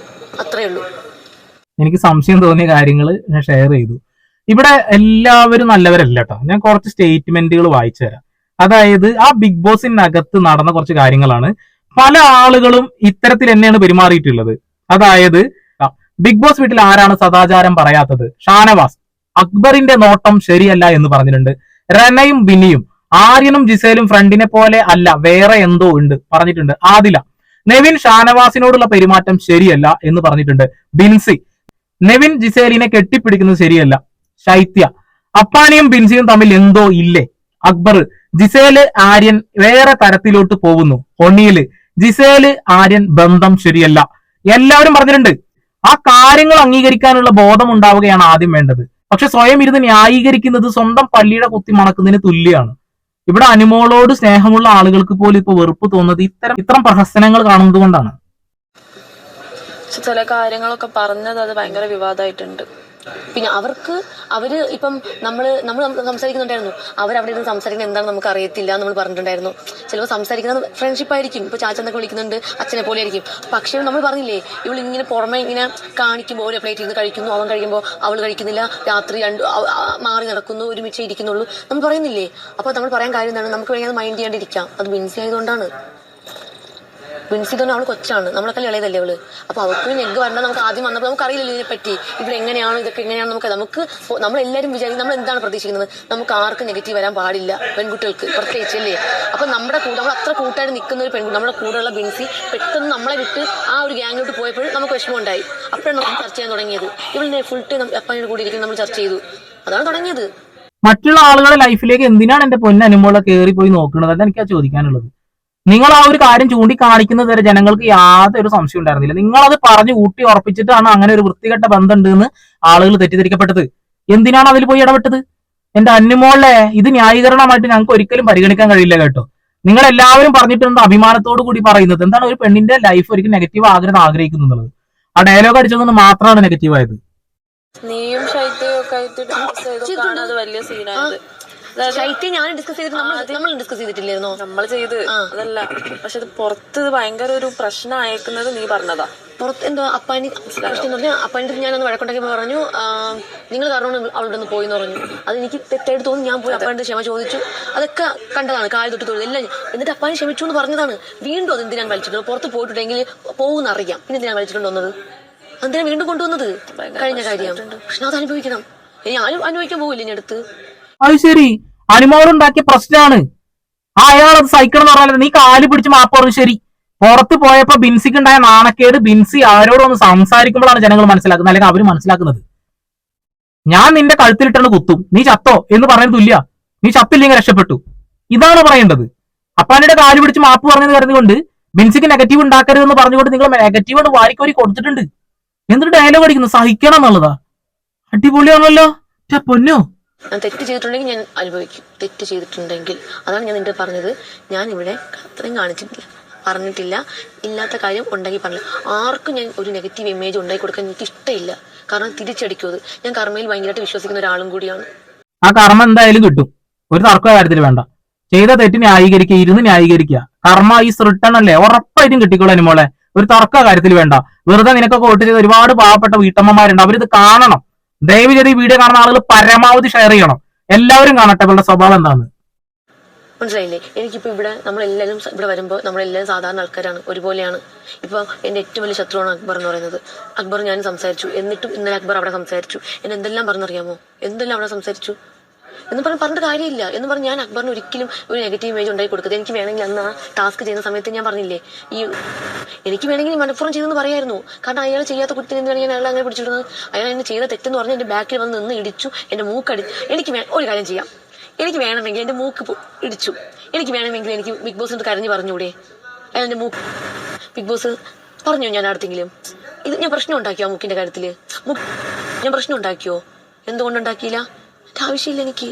അത്രേ ഉള്ളൂ. എനിക്ക് സംശയം തോന്നിയ കാര്യങ്ങൾ ഞാൻ ഷെയർ ചെയ്തു. ഇവിടെ എല്ലാവരും നല്ലവരല്ല കേട്ടോ ഞാൻ കുറച്ച് സ്റ്റേറ്റ്മെന്റുകൾ വായിച്ചു തരാം. അതായത് ആ ബിഗ് ബോസിനകത്ത് നടന്ന കുറച്ച് കാര്യങ്ങളാണ്. പല ആളുകളും ഇത്തരത്തിൽ തന്നെയാണ് പെരുമാറിയിട്ടുള്ളത്. അതായത് ബിഗ് ബോസ് വീട്ടിൽ ആരാണ് സദാചാരം പറയാത്തത്? ഷാനവാസ്. അക്ബറിന്റെ നോട്ടം ശരിയല്ല എന്ന് പറഞ്ഞിട്ടുണ്ട്. റനയും ബിനിയും ആര്യനും ജിസേലും ഫ്രണ്ടിനെ പോലെ അല്ല വേറെ എന്തോ ഉണ്ട് പറഞ്ഞിട്ടുണ്ട്. ആദില. നെവിൻ ഷാനവാസിനോടുള്ള പെരുമാറ്റം ശരിയല്ല എന്ന് പറഞ്ഞിട്ടുണ്ട്. ബിൻസി. നെവിൻ ജിസേലിനെ കെട്ടിപ്പിടിക്കുന്നത് ശരിയല്ല. ശൈത്യ. അപ്പാനിയും ബിൻസിയും തമ്മിൽ എന്തോ ഇല്ലേ? അക്ബർ. ജിസേൽ ആര്യൻ വേറെ തരത്തിലോട്ട് പോകുന്നു. ഒണിയിൽ ജിസേൽ ആര്യൻ ബന്ധം ശരിയല്ല. എല്ലാവരും പറഞ്ഞിട്ടുണ്ട് ആ കാര്യങ്ങൾ അംഗീകരിക്കാനുള്ള ബോധം ഉണ്ടാവുകയാണ് ആദ്യം വേണ്ടത്. പക്ഷെ സ്വയം ഇരുന്ന് ന്യായീകരിക്കുന്നത് സ്വന്തം പള്ളിയുടെ കുത്തി മണക്കുന്നതിന് തുല്യമാണ് ഇവിടെ അനുമോളോട് സ്നേഹമുള്ള ആളുകൾക്ക് പോലും ഇപ്പൊ വെറുപ്പ് തോന്നുന്നത് ഇത്തരം ഇത്തരം പ്രഹസനങ്ങൾ കാണുന്നത് കൊണ്ടാണ്. ചില കാര്യങ്ങളൊക്കെ പറഞ്ഞത് അത് ഭയങ്കര വിവാദമായിട്ടുണ്ട്. പിന്നെ അവർക്ക് അവർ ഇപ്പം നമ്മൾ നമ്മൾ സംസാരിക്കുന്നുണ്ടായിരുന്നു. അവരവിടെ ഇരുന്ന് സംസാരിക്കുന്നത് എന്താണെന്ന് നമുക്ക് അറിയത്തില്ല നമ്മൾ പറഞ്ഞിട്ടുണ്ടായിരുന്നു. ചിലപ്പോൾ സംസാരിക്കുന്നത് ഫ്രണ്ട്ഷിപ്പ് ആയിരിക്കും. ഇപ്പൊ ചാച്ചന്നൊക്കെ വിളിക്കുന്നുണ്ട് അച്ഛനെ പോലെ ആയിരിക്കും. പക്ഷേ നമ്മൾ പറഞ്ഞില്ലേ ഇവൾ ഇങ്ങനെ പുറമെ ഇങ്ങനെ കാണിക്കുമ്പോൾ ഒരു പ്ലേറ്റ് ഇരുന്ന് കഴിക്കുന്നു. അവൻ കഴിക്കുമ്പോൾ അവൾ കഴിക്കുന്നില്ല. രാത്രി രണ്ട് മാറി നടക്കുന്നു ഒരുമിച്ച് ഇരിക്കുന്നുള്ളൂ. നമ്മൾ പറയുന്നില്ലേ? അപ്പൊ നമ്മൾ പറയാൻ കാര്യം എന്താണ്? നമുക്ക് വേണമെങ്കിൽ അത് മൈൻഡ് ചെയ്യാണ്ടിരിക്കാം അത് ബിൻസി ആയതുകൊണ്ടാണ് പ്രിൻസി അവൾ കൊച്ചാണ്. നമ്മളൊക്കെ ഇളയതല്ലേ അവൾ? അപ്പൊ അവൾക്ക് നെഗ് വരണ്ട നമുക്ക് ആദ്യം വന്നപ്പോൾ നമുക്ക് അറിയില്ലല്ലോ ഇതിനെ പറ്റി. ഇവിടെ എങ്ങനെയാണ് ഇതൊക്കെ എങ്ങനെയാണ് നമുക്ക് നമുക്ക് നമ്മളെല്ലാവരും വിചാരിക്കും നമ്മൾ എന്താണ് പ്രതീക്ഷിക്കുന്നത്? നമുക്ക് ആർക്കും നെഗറ്റീവ് വരാൻ പാടില്ല പെൺകുട്ടികൾക്ക് പ്രത്യേകിച്ച് അല്ലേ? അപ്പൊ നമ്മുടെ കൂടെ നമ്മൾ അത്ര കൂട്ടായിട്ട് നിൽക്കുന്ന ഒരു പെൺകുട്ടി നമ്മുടെ കൂടെയുള്ള ബിൻസി പെട്ടെന്ന് നമ്മളെ വിട്ട് ആ ഒരു ഗ്യാങ്ങിലോട്ട് പോയപ്പോൾ നമുക്ക് വിഷമം ഉണ്ടായി അപ്പോഴാണ് നമ്മൾ ചർച്ച ചെയ്യാൻ തുടങ്ങിയത്. ഇവിടെ ഫുൾ ടൈം അപ്പന്റെ കൂടി ഇരിക്കും നമ്മൾ ചർച്ച ചെയ്തു. അതാണ് തുടങ്ങിയത്. മറ്റുള്ള ആളുകളുടെ ലൈഫിലേക്ക് എന്തിനാണ് എന്റെ പൊന്ന അനുമോളെ കയറി പോയി നോക്കുന്നത്? അതാണ് എനിക്ക് ചോദിക്കാനുള്ളത്. നിങ്ങൾ ആ ഒരു കാര്യം ചൂണ്ടിക്കാണിക്കുന്നത് വരെ ജനങ്ങൾക്ക് യാതൊരു സംശയം ഉണ്ടായിരുന്നില്ല. നിങ്ങൾ അത് പറഞ്ഞു ഊട്ടി ഉറപ്പിച്ചിട്ടാണ് അങ്ങനെ ഒരു വൃത്തികെട്ട ബന്ധമുണ്ട് എന്ന് ആളുകൾ തെറ്റിദ്ധരിക്കപ്പെട്ടത്. എന്തിനാണ് അതിൽ പോയി ഇടപെട്ടത്? എന്റെ അന്നുമോളെ ഇത് ന്യായീകരണമായിട്ട് ഞങ്ങൾക്ക് ഒരിക്കലും പരിഗണിക്കാൻ കഴിയില്ല കേട്ടോ. നിങ്ങൾ എല്ലാവരും പറഞ്ഞിട്ടുണ്ട് അഭിമാനത്തോടു കൂടി പറയുന്നത്. എന്താണ് ഒരു പെണ്ണിന്റെ ലൈഫ് ഒരിക്കലും നെഗറ്റീവ് ആഗ്രഹം ആഗ്രഹിക്കുന്നു എന്നുള്ളത്? ആ ഡയലോഗ് അടിച്ചതൊന്നും മാത്രമാണ് നെഗറ്റീവ് ആയത്. നീയും ശൈത്യവും ഒക്കെ ആയിട്ട് വലിയ സീനായത് ശൈത്യം ഞാൻ ഡിസ്കസ് ചെയ്തിട്ട് നമ്മൾ നമ്മൾ ഡിസ്കസ് ചെയ്തിട്ടില്ലായിരുന്നോ? നമ്മൾ ചെയ്ത് അതല്ല. പക്ഷെ ഇത് പുറത്ത് ഇത് ഭയങ്കര ഒരു പ്രശ്നം അയക്കുന്നത് നീ പറഞ്ഞതാ. പുറത്ത് എന്തോ അപ്പാനി പ്രശ്നം എന്ന് പറഞ്ഞാൽ അപ്പാന്റെ ഞാൻ ഞാനൊന്ന് വഴക്കുണ്ടാക്കി പറഞ്ഞു. നിങ്ങൾ കാരണം അവളുടെ ഒന്ന് പോയി എന്ന് പറഞ്ഞു. അത് എനിക്ക് തെറ്റായിട്ട് തോന്നി. ഞാൻ പോയി അപ്പാന്റെ ക്ഷമ ചോദിച്ചു. അതൊക്കെ കണ്ടതാണ് കാൽ തൊട്ട് തൊഴിൽ എല്ലാം എന്നിട്ട് അപ്പാനി ക്ഷമിച്ചു എന്ന് പറഞ്ഞതാണ്. വീണ്ടും അത് എന്തിനാണ് വലിച്ചിട്ടുണ്ട് പുറത്ത് പോയിട്ടുണ്ടെങ്കിൽ പോകുന്ന അറിയാം. പിന്നെ എന്തിനാണ് വലിച്ചിട്ടുണ്ട് വന്നത്? എന്തിനാണ് വീണ്ടും കൊണ്ടുവന്നത്? കഴിഞ്ഞ കാര്യം. പക്ഷെ അത് അനുഭവിക്കണം. ഇനി ആരും അനുഭവിക്കാൻ പോകില്ല ഇനി അടുത്ത്. അത് ശരി. അനുമോളുണ്ടാക്കിയ പ്രശ്നമാണ് ആ അയാൾ അത് സഹിക്കണം എന്ന് പറഞ്ഞാൽ നീ കാൽ പിടിച്ച് മാപ്പ് പറഞ്ഞു ശരി. പുറത്ത് പോയപ്പോ ബിൻസിക്ക് ഉണ്ടായ നാണക്കേട് ബിൻസി ആരോടും ഒന്ന് സംസാരിക്കുമ്പോഴാണ് ജനങ്ങൾ മനസ്സിലാക്കുന്നത് അല്ലെങ്കിൽ അവർ മനസ്സിലാക്കുന്നത്. ഞാൻ നിന്റെ കഴുത്തിലിട്ടാണ് കുത്തും. നീ ചത്തോ എന്ന് പറയുന്നത് തുല്യ. നീ ചത്തില്ലെങ്കിൽ രക്ഷപ്പെട്ടു. ഇതാണ് പറയേണ്ടത്. അപ്പാനിയുടെ കാൽ പിടിച്ച് മാപ്പ് പറഞ്ഞത് കരുതുകൊണ്ട് ബിൻസിക്ക് നെഗറ്റീവ് ഉണ്ടാക്കരുതെന്ന് പറഞ്ഞുകൊണ്ട് നിങ്ങൾ നെഗറ്റീവ് ആണ് വാരിക്കോരി കൊടുത്തിട്ടുണ്ട്. എന്നിട്ട് ഡയലോഗ് അടിക്കുന്നു? സഹിക്കണം എന്നുള്ളതാ. അടിപൊളിയാണല്ലോ. പൊന്നോ. ഞാൻ തെറ്റ് ചെയ്തിട്ടുണ്ടെങ്കിൽ ഞാൻ അനുഭവിക്കും. തെറ്റ് ചെയ്തിട്ടുണ്ടെങ്കിൽ. അതാണ് ഞാൻ നിന്റെ പറഞ്ഞത്. ഞാൻ ഇവിടെ അത്രയും കാണിച്ചിട്ടില്ല. പറഞ്ഞിട്ടില്ല. ഇല്ലാത്ത കാര്യം ഉണ്ടെങ്കിൽ പറഞ്ഞില്ല. ആർക്കും ഞാൻ ഒരു നെഗറ്റീവ് ഇമേജ് ഉണ്ടാക്കി കൊടുക്കാൻ എനിക്ക് ഇഷ്ടമില്ല. കാരണം തിരിച്ചടിക്കും അത്. ഞാൻ കർമ്മയിൽ ഭയങ്കരമായിട്ട് വിശ്വസിക്കുന്ന ഒരാളും കൂടിയാണ്. ആ കർമ്മ എന്തായാലും കിട്ടും. ഒരു തർക്ക കാര്യത്തിൽ വേണ്ട. ചെയ്ത തെറ്റ് ന്യായീകരിക്കുക ഇരുന്ന് ന്യായീകരിക്കുക. കർമ്മ ഈ റിട്ടേൺ അല്ലേ? ഉറപ്പായിട്ടും കിട്ടിക്കോളൂ അനുമോളെ ഒരു തർക്ക കാര്യത്തിൽ വേണ്ട. വെറുതെ നിനക്കൊക്കെ വോട്ട് ചെയ്ത ഒരുപാട് പാവപ്പെട്ട വീട്ടമ്മമാരുണ്ട്. അവരിത് കാണണം. ദയവ് ചെയ്ത് ഈ വീഡിയോ കാണുന്ന ആളുകൾ പരമാവധി ഷെയർ ചെയ്യണം. എല്ലാവരും കാണട്ടെ അവരുടെ സ്വഭാവം എന്താണ് മനസ്സിലായില്ലേ? എനിക്കിപ്പോൾ ഇവിടെ നമ്മളെല്ലാവരും ഇവിടെ വരുമ്പോൾ നമ്മളെല്ലാവരും സാധാരണ ആൾക്കാരാണ് ഒരുപോലെയാണ്. ഇപ്പൊ എന്റെ ഏറ്റവും വലിയ ശത്രുവാണ് അക്ബർ എന്ന് പറയുന്നത്. അക്ബർ ഞാൻ സംസാരിച്ചു. എന്നിട്ടും ഇന്നലെ അക്ബർ അവിടെ സംസാരിച്ചു. എന്നെ എന്തെല്ലാം പറഞ്ഞറിയാമോ? എന്തെല്ലാം അവിടെ സംസാരിച്ചു? എന്ന് പറഞ്ഞ് പറഞ്ഞിട്ട് കാര്യമില്ല. എന്ന് പറഞ്ഞ് ഞാൻ അക്ബറിന് ഒരിക്കലും ഒരു നെഗറ്റീവ് ഇമേജ് ഉണ്ടായി കൊടുക്കരുത്. എനിക്ക് വേണമെങ്കിൽ അന്ന് ആ ടാസ്ക് ചെയ്യുന്ന സമയത്ത് ഞാൻ പറഞ്ഞില്ലേ ഈ എനിക്ക് വേണമെങ്കിൽ മനഃപൂർവം ചെയ്തെന്ന് പറയായിരുന്നു. കാരണം അയാൾ ചെയ്യാത്ത കുറ്റത്തിന് എന്തിനാണ് ഞാൻ അയാൾ അങ്ങനെ പിടിച്ചിടുന്നത്? അയാൾ എന്നെ ചെയ്ത തെറ്റെന്ന് പറഞ്ഞ് എന്റെ ബാക്കിൽ വന്ന് നിന്ന് ഇടിച്ചു എന്റെ മൂക്കടി എനിക്ക് ഒരു കാര്യം ചെയ്യാം. എനിക്ക് വേണമെങ്കിൽ എന്റെ മൂക്ക് ഇടിച്ചു. എനിക്ക് വേണമെങ്കിൽ എനിക്ക് ബിഗ് ബോസ് എന്ന് കരഞ്ഞു പറഞ്ഞൂടെ അയാൾ എന്റെ മൂക്ക് ബിഗ് ബോസ് പറഞ്ഞു ഞാൻ അടുത്തെങ്കിലും ഇത് ഞാൻ പ്രശ്നം ഉണ്ടാക്കിയോ മൂക്കിന്റെ കാര്യത്തിൽ? ഞാൻ പ്രശ്നം ഉണ്ടാക്കിയോ? എന്തുകൊണ്ട് ഉണ്ടാക്കിയില്ല? ആവശ്യമില്ല എനിക്ക്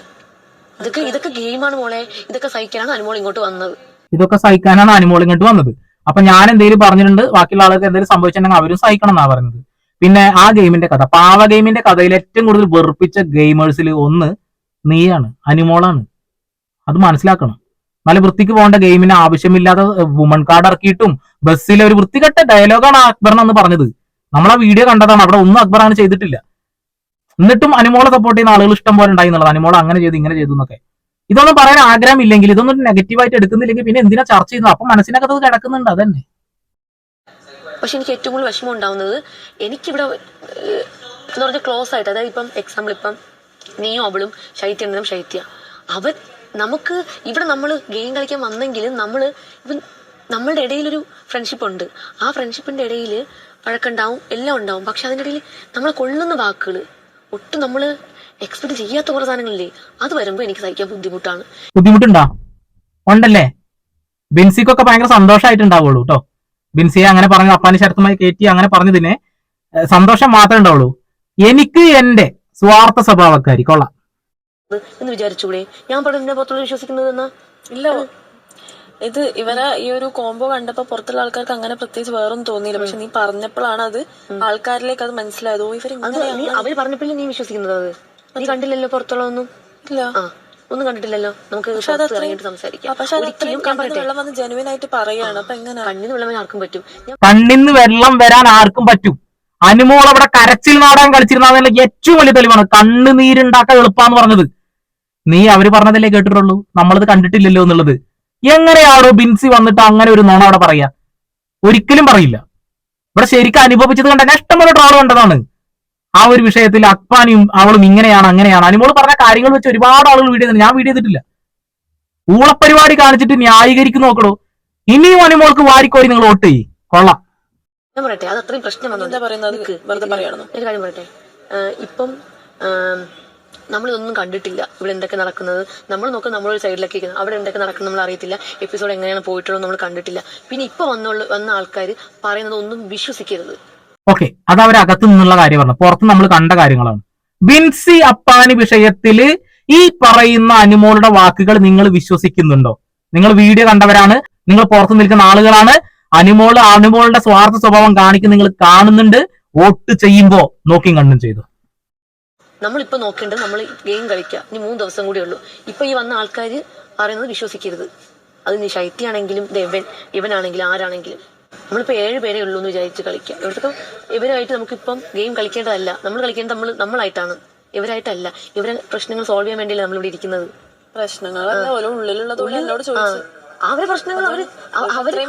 ഇതൊക്കെ ഇതൊക്കെ ഗെയിമാണ് മോളെ. ഇതൊക്കെ സഹിക്കാനാണ് അനുമോൾ ഇങ്ങോട്ട് വന്നത്. ഇതൊക്കെ സഹിക്കാനാണ് അനുമോൾ ഇങ്ങോട്ട് വന്നത്. അപ്പൊ ഞാൻ എന്തെങ്കിലും പറഞ്ഞിട്ടുണ്ട് ബാക്കിയുള്ള ആളുകൾക്ക് എന്തെങ്കിലും സംഭവിച്ചിട്ടുണ്ടെങ്കിൽ അവരും സഹിക്കണം എന്നാ പറയുന്നത്. പിന്നെ ആ ഗെയിമിന്റെ കഥ. പാവ ഗെയിമിന്റെ കഥയിൽ ഏറ്റവും കൂടുതൽ വെറുപ്പിച്ച ഗെയിമേഴ്സിൽ ഒന്ന് നീയാണ് അനുമോളാണ്. അത് മനസ്സിലാക്കണം. നല്ല വൃത്തിക്ക് പോകേണ്ട ഗെയിമിന് ആവശ്യമില്ലാത്ത വുമൺ കാർഡ് ഇറക്കിയിട്ടും ബസ്സിലെ ഒരു വൃത്തികെട്ട ഡയലോഗാണ് അക്ബറിനെന്ന് പറഞ്ഞത്. നമ്മൾ ആ വീഡിയോ കണ്ടതാണ്. അവിടെ ഒന്നും അക്ബർ അങ്ങനെ ചെയ്തിട്ടില്ല. എന്നിട്ടും അനുമോളെ സപ്പോർട്ട് ചെയ്യുന്ന ആളുകൾ ഇഷ്ടം പോലെ ഉണ്ടായി എന്നുള്ളത്. അനുമോള അങ്ങനെ ചെയ്തു ഇങ്ങനെ ചെയ്തു എന്നൊക്കെ. ഇതൊന്നും പറയാൻ ആഗ്രഹം ഇല്ലെങ്കിൽ ഇതൊന്നും നെഗറ്റീവായിട്ട് എടുക്കുന്നില്ലെങ്കിൽ പിന്നെ എന്തിനാ ചർച്ച ചെയ്യുന്നത്? അപ്പൊ മനസ്സിനകത്ത് കിടക്കുന്നുണ്ട് അതന്നെ. പക്ഷെ എനിക്ക് ഏറ്റവും കൂടുതൽ വിഷമം ഉണ്ടാവുന്നത് എനിക്കിവിടെ എന്ന് പറഞ്ഞാൽ ക്ലോസ് ആയിട്ട് അതായത് ഇപ്പം എക്സാമ്പിൾ ഇപ്പം നീയും അവളും ശൈത്യ ഉണ്ടെന്നും ശൈത്യ. അവർ നമുക്ക് ഇവിടെ നമ്മൾ ഗെയിം കളിക്കാൻ വന്നെങ്കിലും നമ്മൾ ഇപ്പം നമ്മളുടെ ഇടയിലൊരു ഫ്രണ്ട്ഷിപ്പ് ഉണ്ട്. ആ ഫ്രണ്ട്ഷിപ്പിന്റെ ഇടയിൽ വഴക്കുണ്ടാവും എല്ലാം ഉണ്ടാവും. പക്ഷെ അതിന്റെ ഇടയിൽ നമ്മളെ കൊള്ളുന്ന വാക്കുകൾ ഒട്ടും നമ്മൾ എക്സ്പെക്ട് ചെയ്യാത്ത കുറേ സാധനങ്ങളില്ലേ? അത് വരുമ്പോൾ എനിക്ക് സഹിക്കാൻ ബുദ്ധിമുട്ടാണ്. ബുദ്ധിമുട്ടുണ്ടോ? ഉണ്ടല്ലേ? ബിൻസിക്കൊക്കെ ഭയങ്കര സന്തോഷമായിട്ടുണ്ടാവുള്ളൂ കേട്ടോ ബിൻസിയെ അങ്ങനെ പറഞ്ഞു അപ്പാനി ശരത്തുമായി കയറ്റി അങ്ങനെ പറഞ്ഞതിന് സന്തോഷം മാത്രമേ ഉണ്ടാവുള്ളൂ. എനിക്ക് എന്റെ സ്വാർത്ഥ സ്വഭാവക്കാരി കൊള്ളാം. എന്ന് വിചാരിച്ചൂടെ? ഞാൻ പറഞ്ഞു പുറത്തുള്ള വിശ്വസിക്കുന്നത് എന്നാ? ഇല്ല. ഇത് ഇവരെ ഈ ഒരു കോംബോ കണ്ടപ്പോ പുറത്തുള്ള ആൾക്കാർക്ക് അങ്ങനെ പ്രത്യേകിച്ച് വേറൊന്നും തോന്നിയില്ല. പക്ഷെ നീ പറഞ്ഞപ്പോഴാണ് അത് ആൾക്കാരിലേക്ക് അത് മനസ്സിലായത്. ഓ ഇവർ നീ അവർ പറഞ്ഞപ്പോഴേ നീ വിശ്വസിക്കുന്നത് അത്? നീ കണ്ടില്ലല്ലോ പുറത്തുള്ള ഒന്നും ഇല്ല ഒന്നും കണ്ടിട്ടില്ലല്ലോ. നമുക്ക് ഇറങ്ങിയിട്ട് സംസാരിക്കാം. ഒരിക്കലും കണ്ണിന്ന് വെള്ളം വന്ന് ജെനുവിൻ ആയിട്ട് പറയാണ്. അപ്പൊ എങ്ങനെ? കണ്ണിന് വെള്ളം വരാൻ ആർക്കും പറ്റും. കണ്ണിന്ന് വെള്ളം വരാൻ ആർക്കും പറ്റും. അനുമോൾ അവിടെ കരച്ചിൽ നാടകം കളിച്ചിരുന്നതിനുള്ള ഏറ്റവും വലിയ തെളിവാണ്. കണ്ണുനീരുണ്ടാക്കാൻ എളുപ്പാന്ന് പറഞ്ഞത്. നീ അവർ പറഞ്ഞതല്ലേ കേട്ടിട്ടുള്ളൂ. നമ്മളത് കണ്ടിട്ടില്ലല്ലോ എന്നുള്ളത്. എങ്ങനെയാണോ ബിൻസി വന്നിട്ട് അങ്ങനെ ഒരു നോണ അവിടെ പറയാ? ഒരിക്കലും പറയില്ല. ഇവിടെ ശരിക്കും അനുഭവിച്ചത് കണ്ട ഞാൻ ഇഷ്ടംപോലെ ട്രോൾ കണ്ടതാണ്. ആ ഒരു വിഷയത്തിൽ അക്പാനിയും അവളും ഇങ്ങനെയാണ് അങ്ങനെയാണ്. അനുമോൾ പറഞ്ഞ കാര്യങ്ങൾ വെച്ച് ഒരുപാട് ആളുകൾ വീഡിയോ ചെയ്തിട്ടുണ്ട് ഞാൻ വീഡിയോ ചെയ്തിട്ടില്ല. ഊളപ്പരിപാടി കാണിച്ചിട്ട് ന്യായീകരിക്കുന്നു നോക്കണോ ഇനിയും അനുമോൾക്ക് വാരിക്കോരി നിങ്ങൾ വോട്ട് ചെയ്യ്. കൊള്ളാം. ഞാൻ പറയട്ടെ അത് അത്രയും പ്രശ്നം വന്നു എന്താ പറയുന്നത്? വെറുതെ പറയണം ഒരു കാര്യം പറയട്ടെ. ഇപ്പം നമ്മളിതൊന്നും കണ്ടിട്ടില്ല. ഇവിടെ എന്തൊക്കെ നടക്കുന്നത്? നമ്മൾ നോക്കുക നമ്മളൊരു സൈഡിലേക്ക് ഇരിക്കുന്നത് അവിടെ എന്തൊക്കെ നടക്കുന്നത് നമ്മൾ അറിയത്തില്ല. എപ്പിസോഡ് എങ്ങനെയാണ് പോയിട്ടുള്ളത് നമ്മൾ കണ്ടിട്ടില്ല. പിന്നെ ഇപ്പൊ വന്നുള്ള വന്ന ആൾക്കാർ പറയുന്നത് ഒന്നും വിശ്വസിക്കരുത്. ഓക്കെ. അത് അവരകത്ത് നിന്നുള്ള കാര്യമാണ് പുറത്ത് നമ്മൾ കണ്ട കാര്യങ്ങളാണ്. ബിൻസി അപ്പാനി വിഷയത്തിൽ ഈ പറയുന്ന അനുമോളുടെ വാക്കുകൾ നിങ്ങൾ വിശ്വസിക്കുന്നുണ്ടോ? നിങ്ങൾ വീഡിയോ കണ്ടവരാണ്. നിങ്ങൾ പുറത്ത് നിൽക്കുന്ന ആളുകളാണ്. അനുമോൾ അനുമോളുടെ സ്വാർത്ഥ സ്വഭാവം കാണിക്കുന്ന നിങ്ങൾ കാണുന്നുണ്ട്. വോട്ട് ചെയ്യുമ്പോ നോക്കിയും കണ്ടും ചെയ്തു. നമ്മളിപ്പോ നോക്കേണ്ടത് നമ്മൾ ഗെയിം കളിക്കുക ഇനി മൂന്ന് ദിവസം കൂടി ഉള്ളൂ. ഇപ്പൊ ഈ വന്ന ആൾക്കാർ പറയുന്നത് വിശ്വസിക്കരുത്. അത് നീ ശൈത്യാണെങ്കിലും ദേവൻ ഇവനാണെങ്കിലും ആരാണെങ്കിലും. നമ്മളിപ്പോ ഏഴ് പേരെ ഉള്ളൂ എന്ന് വിചാരിച്ച് കളിക്കുക ഇവിടുത്തെ ഇവരായിട്ട് നമുക്കിപ്പം ഗെയിം കളിക്കേണ്ടതല്ല. നമ്മൾ കളിക്കേണ്ടത് നമ്മൾ നമ്മളായിട്ടാണ്. ഇവരായിട്ടല്ല. ഇവരെ പ്രശ്നങ്ങൾ സോൾവ് ചെയ്യാൻ വേണ്ടിയല്ല നമ്മളിവിടെ ഇരിക്കുന്നത്? പ്രശ്നങ്ങൾ ഉള്ളിലുള്ളതുകൊണ്ട് എന്നോട് ചോദിച്ചു അവരെ പ്രശ്നങ്ങൾ അവർ അവരെ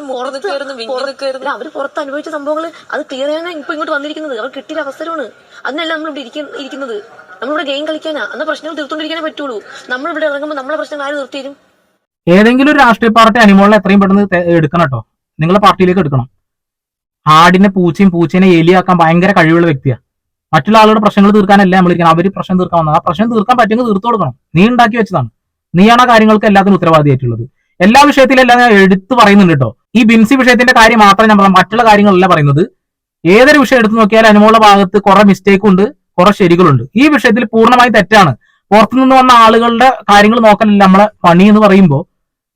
അവർ പുറത്ത് അനുഭവിച്ച സംഭവങ്ങൾ അത് ക്ലിയർ ചെയ്യാനാണ് ഇപ്പൊ ഇങ്ങോട്ട് വന്നിരിക്കുന്നത്. അവർ കിട്ടിയ അവസരമാണ്. അതിനല്ല നമ്മൾ ഇവിടെ ഇരിക്ക- ഇരിക്കുന്നത്. നമ്മളിവിടെ ഗെയിം കളിക്കാനാ. അന്ന പ്രശ്നങ്ങൾ തീർത്തോണ്ടിരിക്കാനേ പറ്റുള്ളൂ. നമ്മൾ ഇവിടെ ഇറങ്ങുമ്പോൾ നമ്മളെ പ്രശ്നങ്ങൾ ആര് നിർത്തിയിരും ഏതെങ്കിലും ഒരു രാഷ്ട്രീയ പാർട്ടി അനിമോളിനെ എത്രയും പെട്ടെന്ന് എടുക്കണം കേട്ടോ. നിങ്ങളെ പാർട്ടിയിലേക്ക് എടുക്കണം. ആടിനെ പൂച്ചയും പൂച്ചേനെ എലിയാക്കാൻ ഭയങ്കര കഴിവുള്ള വ്യക്തിയാണ് മറ്റുള്ള ആളുകളുടെ പ്രശ്നങ്ങൾ തീർക്കാനല്ല നമ്മൾ ഇരിക്കണം. അവർ പ്രശ്നം തീർക്കാൻ വന്നത്. ആ പ്രശ്നം തീർക്കാൻ പറ്റുമെങ്കിൽ തീർത്തു കൊടുക്കണം. നീ ഉണ്ടാക്കി വെച്ചതാണ്. നീയാണ് ആ കാര്യങ്ങൾക്ക് എല്ലാത്തിനും ഉത്തരവാദിയായിട്ടുള്ളത്. എല്ലാ വിഷയത്തിലും എല്ലാം ഞാൻ എടുത്തു പറയുന്നുണ്ട് കേട്ടോ ഈ ബിൻസി വിഷയത്തിന്റെ കാര്യം മാത്രം ഞാൻ പറയാം മറ്റുള്ള കാര്യങ്ങളല്ല പറയുന്നത്. ഏതൊരു വിഷയം എടുത്തു നോക്കിയാൽ അനുമോളുടെ ഭാഗത്ത് കുറെ മിസ്റ്റേക്ക് ഉണ്ട് കുറെ ശരികളുണ്ട്. ഈ വിഷയത്തിൽ പൂർണമായും തെറ്റാണ്. പുറത്തുനിന്ന് വന്ന ആളുകളുടെ കാര്യങ്ങൾ നോക്കലല്ല നമ്മളെ പണി എന്ന് പറയുമ്പോൾ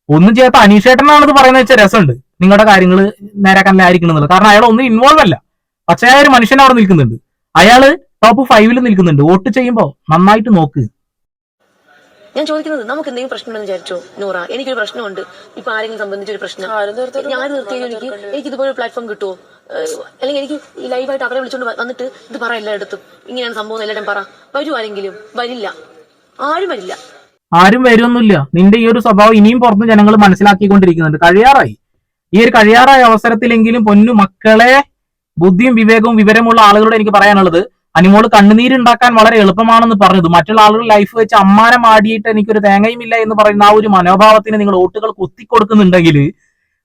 ഒന്നും ചെയ്യാത്ത അനീഷേട്ടനാണ് ഇത് പറയുന്നത് വെച്ചാൽ രസമുണ്ട്. നിങ്ങളുടെ കാര്യങ്ങൾ നേരാക്കാൻ നേരാക്കാനിലായിരിക്കണമെന്നുള്ളത് കാരണം അയാൾ ഒന്നും ഇൻവോൾവ് അല്ല. പച്ചയായ ഒരു മനുഷ്യൻ അവിടെ നിൽക്കുന്നുണ്ട്. അയാൾ ടോപ്പ് ഫൈവിൽ നിൽക്കുന്നുണ്ട്. വോട്ട് ചെയ്യുമ്പോൾ നന്നായിട്ട് നോക്ക്. ഞാൻ ചോദിക്കുന്നത് നമുക്ക് എന്തെങ്കിലും പ്രശ്നമുണ്ടെന്ന് വിചാരിച്ചോ നൂറ? എനിക്കൊരു പ്രശ്നമുണ്ട്. ഇപ്പൊ ആരെങ്കിലും സംബന്ധിച്ച ഒരു പ്രശ്നം. ഞാൻ നിർത്തി എനിക്ക് എനിക്ക് ഇതുപോലെ പ്ലാറ്റ്ഫോം കിട്ടുമോ അല്ലെങ്കിൽ എനിക്ക് ഈ ലൈവായിട്ട് അവരെ വിളിച്ചോണ്ട് വന്നിട്ട് ഇത് പറ എല്ലായിടത്തും. ഇങ്ങനെയാണ് സംഭവം എല്ലായിടം എല്ലാവരും പറ. വരൂ ആരെങ്കിലും? വരില്ല. ആരും വരില്ല. ആരും വരുമൊന്നുമില്ല നിന്റെ ഈ ഒരു സ്വഭാവം ഇനിയും പുറത്ത് ജനങ്ങൾ മനസ്സിലാക്കിക്കൊണ്ടിരിക്കുന്നുണ്ട്. കഴിയാറായി. ഈ ഒരു കഴിയാറായ അവസരത്തിലെങ്കിലും പൊന്നു മക്കളെ ബുദ്ധിയും വിവേകവും വിവരമുള്ള ആളുകളോട് എനിക്ക് പറയാനുള്ളത് അനുമോൾ കണ്ണുനീരുണ്ടാക്കാൻ വളരെ എളുപ്പമാണെന്ന് പറഞ്ഞത്. മറ്റുള്ള ആളുകൾ ലൈഫ് വെച്ച് അമ്മാനം ആടിയിട്ട് എനിക്കൊരു തേങ്ങയും ഇല്ല എന്ന് പറയുന്ന ആ ഒരു മനോഭാവത്തിന് നിങ്ങൾ വോട്ടുകൾ കുത്തിക്കൊടുക്കുന്നുണ്ടെങ്കിൽ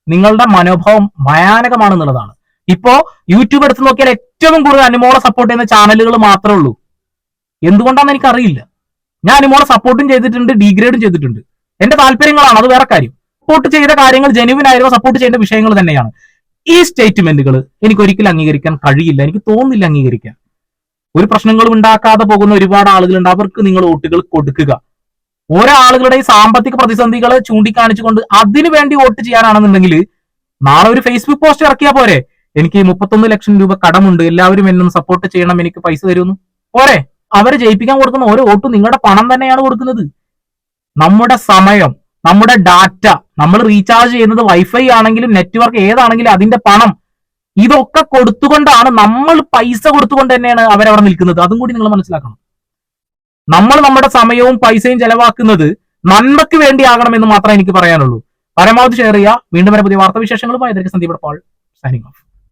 നിങ്ങളുടെ മനോഭാവം ഭയാനകമാണെന്നുള്ളതാണ്. ഇപ്പോ യൂട്യൂബ് എടുത്ത് നോക്കിയാൽ ഏറ്റവും കൂടുതൽ അനുമോളെ സപ്പോർട്ട് ചെയ്യുന്ന ചാനലുകൾ മാത്രമേ ഉള്ളൂ. എന്തുകൊണ്ടാണെന്ന് എനിക്കറിയില്ല. ഞാൻ അനുമോളെ സപ്പോർട്ടും ചെയ്തിട്ടുണ്ട് ഡീഗ്രേഡും ചെയ്തിട്ടുണ്ട്. എന്റെ താല്പര്യങ്ങളാണ് അത് വേറെ കാര്യം. സപ്പോർട്ട് ചെയ്ത കാര്യങ്ങൾ ജെനുവിൻ ആയിരുന്നു സപ്പോർട്ട് ചെയ്യേണ്ട വിഷയങ്ങൾ തന്നെയാണ്. ഈ സ്റ്റേറ്റ്മെന്റുകൾ എനിക്ക് ഒരിക്കലും അംഗീകരിക്കാൻ കഴിയില്ല. എനിക്ക് തോന്നുന്നില്ല അംഗീകരിക്കാൻ. ഒരു പ്രശ്നങ്ങളും ഉണ്ടാക്കാതെ പോകുന്ന ഒരുപാട് ആളുകളുണ്ട്. അവർക്ക് നിങ്ങൾ വോട്ടുകൾ കൊടുക്കുക. ഓരോ ആളുകളുടെ ഈ സാമ്പത്തിക പ്രതിസന്ധികളെ ചൂണ്ടിക്കാണിച്ചുകൊണ്ട് അതിനു വേണ്ടി വോട്ട് ചെയ്യാനാണെന്നുണ്ടെങ്കിൽ നാളെ ഒരു ഫേസ്ബുക്ക് പോസ്റ്റ് ഇറക്കിയാ പോരെ. എനിക്ക് മുപ്പത്തൊന്ന് ലക്ഷം രൂപ കടമുണ്ട്. എല്ലാവരും എന്നും സപ്പോർട്ട് ചെയ്യണം. എനിക്ക് പൈസ തരുമെന്ന്. പോരെ. അവരെ ജയിപ്പിക്കാൻ കൊടുക്കുന്ന ഓരോ വോട്ടും നിങ്ങളുടെ പണം തന്നെയാണ് കൊടുക്കുന്നത്. നമ്മുടെ സമയം നമ്മുടെ ഡാറ്റ നമ്മൾ റീചാർജ് ചെയ്യുന്നത് വൈഫൈ ആണെങ്കിലും നെറ്റ്വർക്ക് ഏതാണെങ്കിലും അതിന്റെ പണം ഇതൊക്കെ കൊടുത്തുകൊണ്ടാണ് നമ്മൾ പൈസ കൊടുത്തുകൊണ്ട് തന്നെയാണ് അവരവിടെ നിൽക്കുന്നത്. അതും കൂടി നിങ്ങൾ മനസ്സിലാക്കണം. നമ്മൾ നമ്മുടെ സമയവും പൈസയും ചെലവാക്കുന്നത് നന്മയ്ക്ക് വേണ്ടിയാകണമെന്ന് മാത്രമേ എനിക്ക് പറയാനുള്ളൂ. പരമാവധി ഷെയർ ചെയ്യുക. വീണ്ടും വരെ പുതിയ വാർത്താവിശേഷങ്ങളുമായി. Sandeep Pal signing off